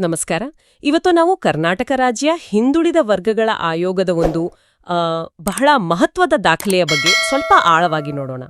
ನಮಸ್ಕಾರ. ಇವತ್ತು ನಾವು ಕರ್ನಾಟಕ ರಾಜ್ಯ ಹಿಂದುಳಿದ ವರ್ಗಗಳ ಆಯೋಗದ ಒಂದು ಬಹಳ ಮಹತ್ವದ ದಾಖಲೆಯ ಬಗ್ಗೆ ಸ್ವಲ್ಪ ಆಳವಾಗಿ ನೋಡೋಣ.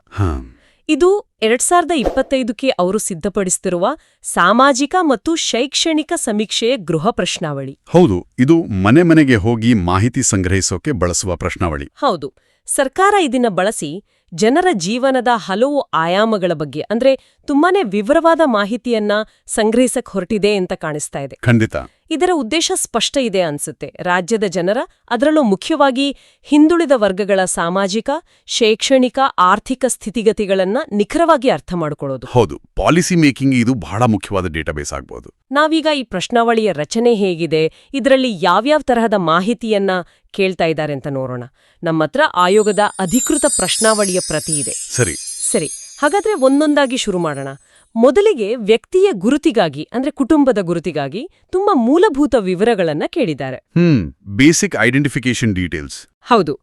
ಇದು ಎರಡ್ ಸಾವಿರದ ಇಪ್ಪತ್ತೈದಕ್ಕೆ ಅವರು ಸಿದ್ಧಪಡಿಸುತ್ತಿರುವ ಸಾಮಾಜಿಕ ಮತ್ತು ಶೈಕ್ಷಣಿಕ ಸಮೀಕ್ಷೆಯ ಗೃಹ ಪ್ರಶ್ನಾವಳಿ. ಹೌದು ಇದು ಮನೆ ಮನೆಗೆ ಹೋಗಿ ಮಾಹಿತಿ ಸಂಗ್ರಹಿಸೋಕೆ ಬಳಸುವ ಪ್ರಶ್ನಾವಳಿ. ಹೌದು. ಸರ್ಕಾರ ಇದನ್ನ ಬಳಸಿ ಜನರ ಜೀವನದ ಹಲವು ಆಯಾಮಗಳ ಬಗ್ಗೆ, ಅಂದ್ರೆ ತುಂಬಾನೇ ವಿವರವಾದ ಮಾಹಿತಿಯನ್ನ ಸಂಗ್ರಹಿಸಕ್ ಹೊರಟಿದೆ ಅಂತ ಕಾಣಿಸ್ತಾ ಇದೆ. ಖಂಡಿತ. ಇದರ ಉದ್ದೇಶ ಸ್ಪಷ್ಟ ಇದೆ ಅನ್ಸುತ್ತೆ. ರಾಜ್ಯದ ಜನರ ಅದರಲ್ಲೂ ಮುಖ್ಯವಾಗಿ ಹಿಂದುಳಿದ ವರ್ಗಗಳ ಸಾಮಾಜಿಕ ಶೈಕ್ಷಣಿಕ ಆರ್ಥಿಕ ಸ್ಥಿತಿಗತಿಗಳನ್ನ ನಿಖರವಾಗಿ ಅರ್ಥ ಮಾಡಿಕೊಳ್ಳೋದು. ಹೌದು ಪಾಲಿಸಿ ಮೇಕಿಂಗ್ ಇದು ಬಹಳ ಮುಖ್ಯವಾದ ಡೇಟಾಬೇಸ್ ಆಗಬಹುದು ನಾವೀಗ ಈ ಪ್ರಶ್ನಾವಳಿಯ ರಚನೆ ಹೇಗಿದೆ ಇದರಲ್ಲಿ ಯಾವ್ಯಾವ ತರಹದ ಮಾಹಿತಿಯನ್ನ ಕೇಳ್ತಾ ಇದ್ದಾರೆ ಅಂತ ನೋಡೋಣ. ನಮ್ಮತ್ರ ಆಯೋಗದ ಅಧಿಕೃತ ಪ್ರಶ್ನಾವಳಿಯ ಪ್ರತಿ ಇದೆ. ಸರಿ. ಸರಿ ಹಾಗಾದ್ರೆ ಒಂದೊಂದಾಗಿ ಶುರು ಮಾಡೋಣ. ಮೊದಲಿಗೆ ವ್ಯಕ್ತಿಯ ಗುರುತಿಗಾಗಿ ಅಂದ್ರೆ ಕುಟುಂಬದ ಗುರುತಿಗಾಗಿ ತುಂಬಾ ಮೂಲಭೂತ ವಿವರಗಳನ್ನ ಕೇಳಿದ್ದಾರೆ. ಹ್ಮ್ ಬೇಸಿಕ್ ಐಡೆಂಟಿಫಿಕೇಶನ್ ಡೀಟೇಲ್ಸ್ ಹೌದು.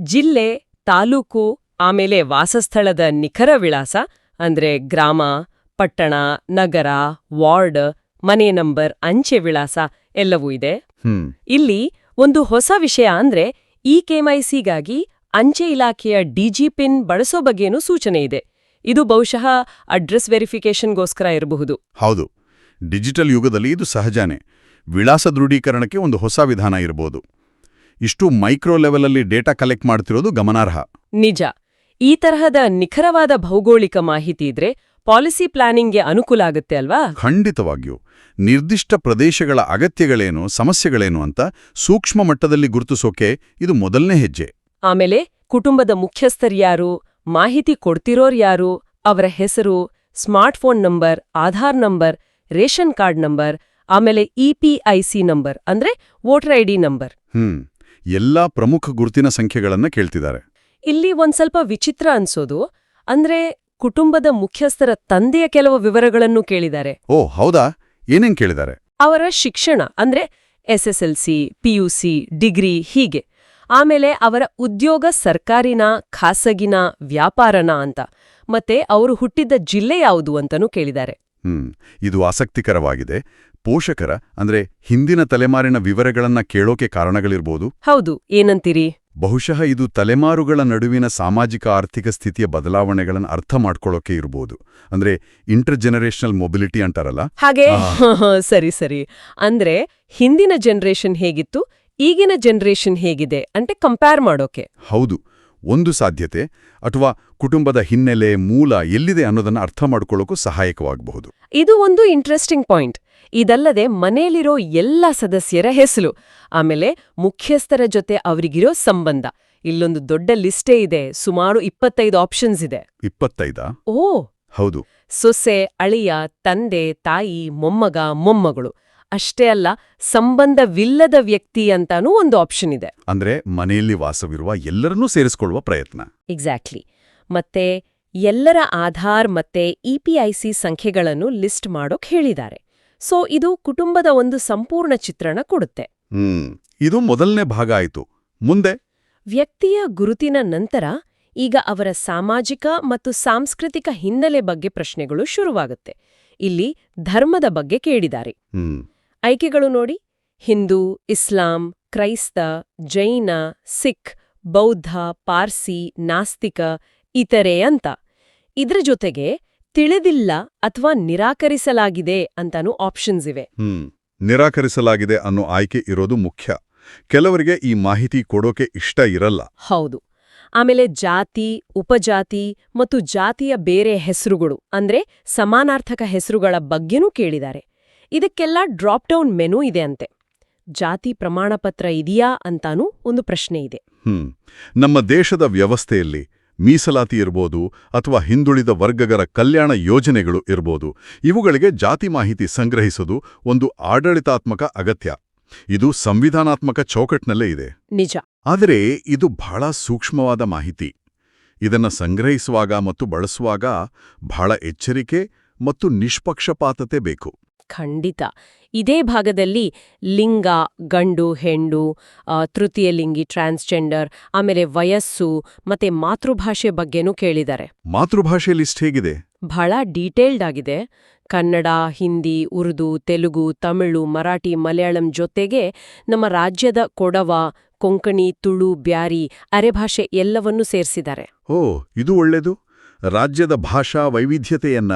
ಜಿಲ್ಲೆ ತಾಲೂಕು ಆಮೇಲೆ ವಾಸಸ್ಥಳದ ನಿಖರ ವಿಳಾಸ ಅಂದ್ರೆ ಗ್ರಾಮ ಪಟ್ಟಣ ನಗರ ವಾರ್ಡ್ ಮನೆ ನಂಬರ್ ಅಂಚೆ ವಿಳಾಸ ಎಲ್ಲವೂ ಇದೆ. ಇಲ್ಲಿ ಒಂದು ಹೊಸ ವಿಷಯ ಅಂದ್ರೆ ಇ ಕೆಮೈಸಿಗಾಗಿ ಅಂಚೆ ಇಲಾಖೆಯ ಡಿಜಿ ಪಿನ್ ಬಳಸೋ ಬಗ್ಗೆನೂ ಸೂಚನೆ ಇದೆ. ಇದು ಬಹುಶಃ ಅಡ್ರೆಸ್ ವೆರಿಫಿಕೇಷನ್ಗೋಸ್ಕರ ಇರಬಹುದು. ಹೌದು. ಡಿಜಿಟಲ್ ಯುಗದಲ್ಲಿ ಇದು ಸಹಜಾನೇ. ವಿಳಾಸ ದೃಢೀಕರಣಕ್ಕೆ ಒಂದು ಹೊಸ ವಿಧಾನ ಇರಬಹುದು. ಇಷ್ಟು ಮೈಕ್ರೋ ಲೆವೆಲಲ್ಲಿ ಡೇಟಾ ಕಲೆಕ್ಟ್ ಮಾಡ್ತಿರೋದು ಗಮನಾರ್ಹ. ನಿಜ. ಈ ತರಹದ ನಿಖರವಾದ ಭೌಗೋಳಿಕ ಮಾಹಿತಿ ಇದ್ರೆ ಪಾಲಿಸಿ ಪ್ಲಾನಿಂಗ್ಗೆ ಅನುಕೂಲ ಆಗುತ್ತೆ ಅಲ್ವಾ? ಖಂಡಿತವಾಗಿಯೂ. ನಿರ್ದಿಷ್ಟ ಪ್ರದೇಶಗಳ ಅಗತ್ಯಗಳೇನು ಸಮಸ್ಯೆಗಳೇನು ಅಂತ ಸೂಕ್ಷ್ಮ ಮಟ್ಟದಲ್ಲಿ ಗುರುತಿಸೋಕೆ ಇದು ಮೊದಲನೇ ಹೆಜ್ಜೆ. ಆಮೇಲೆ ಕುಟುಂಬದ ಮುಖ್ಯಸ್ಥರ್ಯಾರು ಮಾಹಿತಿ ಕೊಡ್ತಿರೋರ್ ಯಾರು? ಅವರ ಹೆಸರು smartphone number Aadhaar number ration card number ಆಮೇಲೆ ಇಪಿಐಸಿ ನಂಬರ್ ಅಂದ್ರೆ ವೋಟರ್ ಐಡಿ ನಂಬರ್. ಹ್ಮ್ ಎಲ್ಲಾ ಪ್ರಮುಖ ಗುರುತಿನ ಸಂಖ್ಯೆಗಳನ್ನ ಕೇಳ್ತಿದ್ದಾರೆ. ಇಲ್ಲಿ ಒಂದ್ ಸ್ವಲ್ಪ ವಿಚಿತ್ರ ಅನ್ಸೋದು ಅಂದ್ರೆ ಕುಟುಂಬದ ಮುಖ್ಯಸ್ಥರ ತಂದೆಯ ಕೆಲವು ವಿವರಗಳನ್ನು ಕೇಳಿದ್ದಾರೆ. ಓ ಹೌದಾ? ಏನೇನ್ ಕೇಳಿದ್ದಾರೆ? ಅವರ ಶಿಕ್ಷಣ ಅಂದ್ರೆ ಎಸ್ಎಸ್ಎಲ್ಸಿ ಪಿಯುಸಿ ಡಿಗ್ರಿ ಹೀಗೆ. ಆಮೇಲೆ ಅವರ ಉದ್ಯೋಗ ಸರ್ಕಾರಿನ ಖಾಸಗಿನ ವ್ಯಾಪಾರನ ಅಂತ. ಮತ್ತೆ ಅವರು ಹುಟ್ಟಿದ್ದ ಜಿಲ್ಲೆ ಯಾವುದು ಅಂತನೂ ಕೇಳಿದ್ದಾರೆ. ಹ್ಮ್ ಇದು ಆಸಕ್ತಿಕರವಾಗಿದೆ. ಪೋಷಕರ ಅಂದ್ರೆ ಹಿಂದಿನ ತಲೆಮಾರಿನ ವಿವರಗಳನ್ನ ಕೇಳೋಕೆ ಕಾರಣಗಳಿರ್ಬೋದು? ಹೌದು ಏನಂತೀರಿ? ಬಹುಶಃ ಇದು ತಲೆಮಾರುಗಳ ನಡುವಿನ ಸಾಮಾಜಿಕ ಆರ್ಥಿಕ ಸ್ಥಿತಿಯ ಬದಲಾವಣೆಗಳನ್ನು ಅರ್ಥ ಮಾಡ್ಕೊಳ್ಳೋಕೆ ಇರಬಹುದು ಅಂದ್ರೆ ಇಂಟರ್ ಜನರೇಷನಲ್ ಮೊಬಿಲಿಟಿ ಅಂತಾರಲ್ಲ? ಹಾಗೆ? ಸರಿ ಸರಿ. ಅಂದ್ರೆ ಹಿಂದಿನ ಜನರೇಷನ್ ಹೇಗಿತ್ತು? ಈಗಿನ ಜನರೇಷನ್ ಹೇಗಿದೆ ಅಂತ ಕಂಪೇರ್ ಮಾಡೋಕೆ. ಹೌದು ಒಂದು ಸಾಧ್ಯತೆ ಅಥವಾ ಕುಟುಂಬದ ಹಿನ್ನೆಲೆ ಮೂಲ ಎಲ್ಲಿದೆ ಅನ್ನೋದನ್ನ ಅರ್ಥ ಮಾಡ್ಕೊಳ್ಳೋಕ್ಕೂ ಸಹಾಯಕವಾಗಬಹುದು. ಇದು ಒಂದು ಇಂಟ್ರೆಸ್ಟಿಂಗ್ ಪಾಯಿಂಟ್ ಇದಲ್ಲದೆ ಮನೆಯಲ್ಲಿರೋ ಎಲ್ಲ ಸದಸ್ಯರ ಹೆಸರು ಆಮೇಲೆ ಮುಖ್ಯಸ್ಥರ ಜೊತೆ ಅವರಿಗಿರೋ ಸಂಬಂಧ. ಇಲ್ಲೊಂದು ದೊಡ್ಡ ಲಿಸ್ಟೇ ಇದೆ ಸುಮಾರು ಇಪ್ಪತ್ತೈದು ಆಪ್ಷನ್ಸ್ ಇದೆ. ಇಪ್ಪತ್ತೈದ? ಓ! ಹೌದು. ಸೊಸೆ ಅಳಿಯ ತಂದೆ ತಾಯಿ ಮೊಮ್ಮಗ ಮೊಮ್ಮಗಳು. ಅಷ್ಟೇ ಅಲ್ಲ ಸಂಬಂಧವಿಲ್ಲದ ವ್ಯಕ್ತಿ ಅಂತಾನೂ ಒಂದು ಆಪ್ಷನ್ ಇದೆ. ಅಂದ್ರೆ ಮನೆಯಲ್ಲಿ ವಾಸವಿರುವ ಎಲ್ಲರನ್ನೂ ಸೇರಿಸಿಕೊಳ್ಳುವ ಪ್ರಯತ್ನ. ಎಕ್ಸಾಕ್ಟ್ಲಿ ಮತ್ತೆ ಎಲ್ಲರ ಆಧಾರ್ ಮತ್ತೆ ಇಪಿಐಸಿ ಸಂಖ್ಯೆಗಳನ್ನು ಲಿಸ್ಟ್ ಮಾಡೋಕ್ ಹೇಳಿದ್ದಾರೆ. ಸೊ ಇದು ಕುಟುಂಬದ ಒಂದು ಸಂಪೂರ್ಣ ಚಿತ್ರಣ ಕೊಡುತ್ತೆ. ಹ್ಮ್ ಇದು ಮೊದಲನೇ ಭಾಗ ಆಯ್ತು. ಮುಂದೆ? ವ್ಯಕ್ತಿಯ ಗುರುತಿನ ನಂತರ ಈಗ ಅವರ ಸಾಮಾಜಿಕ ಮತ್ತು ಸಾಂಸ್ಕೃತಿಕ ಹಿನ್ನೆಲೆ ಬಗ್ಗೆ ಪ್ರಶ್ನೆಗಳು ಶುರುವಾಗುತ್ತೆ. ಇಲ್ಲಿ ಧರ್ಮದ ಬಗ್ಗೆ ಕೇಳಿದ್ದಾರೆ ಆಯ್ಕೆಗಳು ನೋಡಿ. ಹಿಂದೂ ಇಸ್ಲಾಂ ಕ್ರೈಸ್ತ ಜೈನ ಸಿಖ್ ಬೌದ್ಧ ಪಾರ್ಸಿ ನಾಸ್ತಿಕ ಇತರೆ ಅಂತ. ಇದ್ರ ಜೊತೆಗೆ ತಿಳಿದಿಲ್ಲ ಅಥವಾ ನಿರಾಕರಿಸಲಾಗಿದೆ ಅಂತಾನೂ ಆಪ್ಷನ್ಸ್ ಇವೆ. ನಿರಾಕರಿಸಲಾಗಿದೆ ಅನ್ನೋ ಆಯ್ಕೆ ಇರೋದು ಮುಖ್ಯ. ಕೆಲವರಿಗೆ ಈ ಮಾಹಿತಿ ಕೊಡೋಕೆ ಇಷ್ಟ ಇರಲ್ಲ. ಹೌದು. ಆಮೇಲೆ ಜಾತಿ ಉಪಜಾತಿ ಮತ್ತು ಜಾತಿಯ ಬೇರೆ ಹೆಸರುಗಳು ಅಂದ್ರೆ ಸಮಾನಾರ್ಥಕ ಹೆಸರುಗಳ ಬಗ್ಗೆನೂ ಕೇಳಿದ್ದಾರೆ. ಇದಕ್ಕೆಲ್ಲ ಡ್ರಾಪ್ ಡೌನ್ ಮೆನು ಇದೆ ಅಂತೆ. ಜಾತಿ ಪ್ರಮಾಣಪತ್ರ ಇದೆಯಾ ಅಂತಾನೂ ಒಂದು ಪ್ರಶ್ನೆ ಇದೆ. ಹ್ಮ್. ನಮ್ಮ ದೇಶದ ವ್ಯವಸ್ಥೆಯಲ್ಲಿ ಮೀಸಲಾತಿ ಇರ್ಬೋದು ಅಥವಾ ಹಿಂದುಳಿದ ವರ್ಗಗಳ ಕಲ್ಯಾಣ ಯೋಜನೆಗಳು ಇರ್ಬೋದು ಇವುಗಳಿಗೆ ಜಾತಿ ಮಾಹಿತಿ ಸಂಗ್ರಹಿಸೋದು ಒಂದು ಆಡಳಿತಾತ್ಮಕ ಅಗತ್ಯ. ಇದು ಸಂವಿಧಾನಾತ್ಮಕ ಚೌಕಟ್ನಲ್ಲೇ ಇದೆ. ನಿಜ. ಆದರೆ ಇದು ಬಹಳ ಸೂಕ್ಷ್ಮವಾದ ಮಾಹಿತಿ. ಇದನ್ನು ಸಂಗ್ರಹಿಸುವಾಗ ಮತ್ತು ಬಳಸುವಾಗ ಬಹಳ ಎಚ್ಚರಿಕೆ ಮತ್ತು ನಿಷ್ಪಕ್ಷಪಾತತೆ ಬೇಕು. ಖಂಡಿತ. ಇದೇ ಭಾಗದಲ್ಲಿ ಲಿಂಗ ಗಂಡು ಹೆಂಡು ತೃತೀಯ ಲಿಂಗಿ ಟ್ರಾನ್ಸ್ಜೆಂಡರ್ ಆಮೇಲೆ ವಯಸ್ಸು ಮತ್ತೆ ಮಾತೃಭಾಷೆ ಬಗ್ಗೆನೂ ಕೇಳಿದ್ದಾರೆ. ಮಾತೃಭಾಷೆ ಲಿಸ್ಟ್ ಹೇಗಿದೆ? ಬಹಳ ಡೀಟೇಲ್ಡ್ ಆಗಿದೆ. ಕನ್ನಡ ಹಿಂದಿ ಉರ್ದು ತೆಲುಗು ತಮಿಳು ಮರಾಠಿ ಮಲಯಾಳಂ ಜೊತೆಗೆ ನಮ್ಮ ರಾಜ್ಯದ ಕೊಡವ ಕೊಂಕಣಿ ತುಳು ಬ್ಯಾರಿ ಅರೆಭಾಷೆ ಎಲ್ಲವನ್ನೂ ಸೇರಿಸಿದ್ದಾರೆ. ಓ ಇದು ಒಳ್ಳೆದು? ರಾಜ್ಯದ ಭಾಷಾ ವೈವಿಧ್ಯತೆಯನ್ನ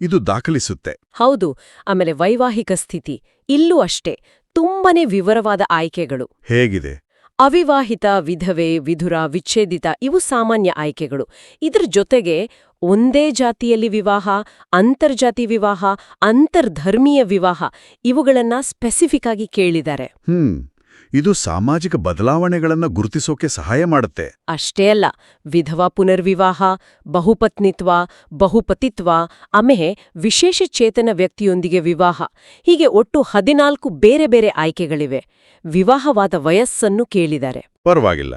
ಇದು ದಾಖಲಿಸುತ್ತೆ. ಹೌದು ಆಮೇಲೆ ವೈವಾಹಿಕ ಸ್ಥಿತಿ ಇಲ್ಲೂ ಅಷ್ಟೇ ತುಂಬನೇ ವಿವರವಾದ ಆಯ್ಕೆಗಳು. ಹೇಗಿದೆ? ಅವಿವಾಹಿತ ವಿಧವೆ ವಿಧುರ ವಿಚ್ಛೇದಿತ ಇವು ಸಾಮಾನ್ಯ ಆಯ್ಕೆಗಳು. ಇದರ ಜೊತೆಗೆ ಒಂದೇ ಜಾತಿಯಲ್ಲಿ ವಿವಾಹ ಅಂತರ್ಜಾತಿ ವಿವಾಹ ಅಂತರ್ಧರ್ಮೀಯ ವಿವಾಹ ಇವುಗಳನ್ನ ಸ್ಪೆಸಿಫಿಕ್ ಆಗಿ ಕೇಳಿದ್ದಾರೆ. ಹ್ಮ್. ಇದು ಸಾಮಾಜಿಕ ಬದಲಾವಣೆಗಳನ್ನು ಗುರುತಿಸೋಕೆ ಸಹಾಯ ಮಾಡುತ್ತೆ. ಅಷ್ಟೇ ಅಲ್ಲ ವಿಧವಾ ಪುನರ್ವಿವಾಹ ಬಹುಪತ್ನಿತ್ವ ಬಹುಪತಿತ್ವ ಆಮೇಲೆ ವಿಶೇಷ ಚೇತನ ವ್ಯಕ್ತಿಯೊಂದಿಗೆ ವಿವಾಹ ಹೀಗೆ ಒಟ್ಟು ಹದಿನಾಲ್ಕು ಬೇರೆ ಬೇರೆ ಆಯ್ಕೆಗಳಿವೆ. ವಿವಾಹವಾದ ವಯಸ್ಸನ್ನು ಕೇಳಿದ್ದಾರೆ. ಪರವಾಗಿಲ್ಲ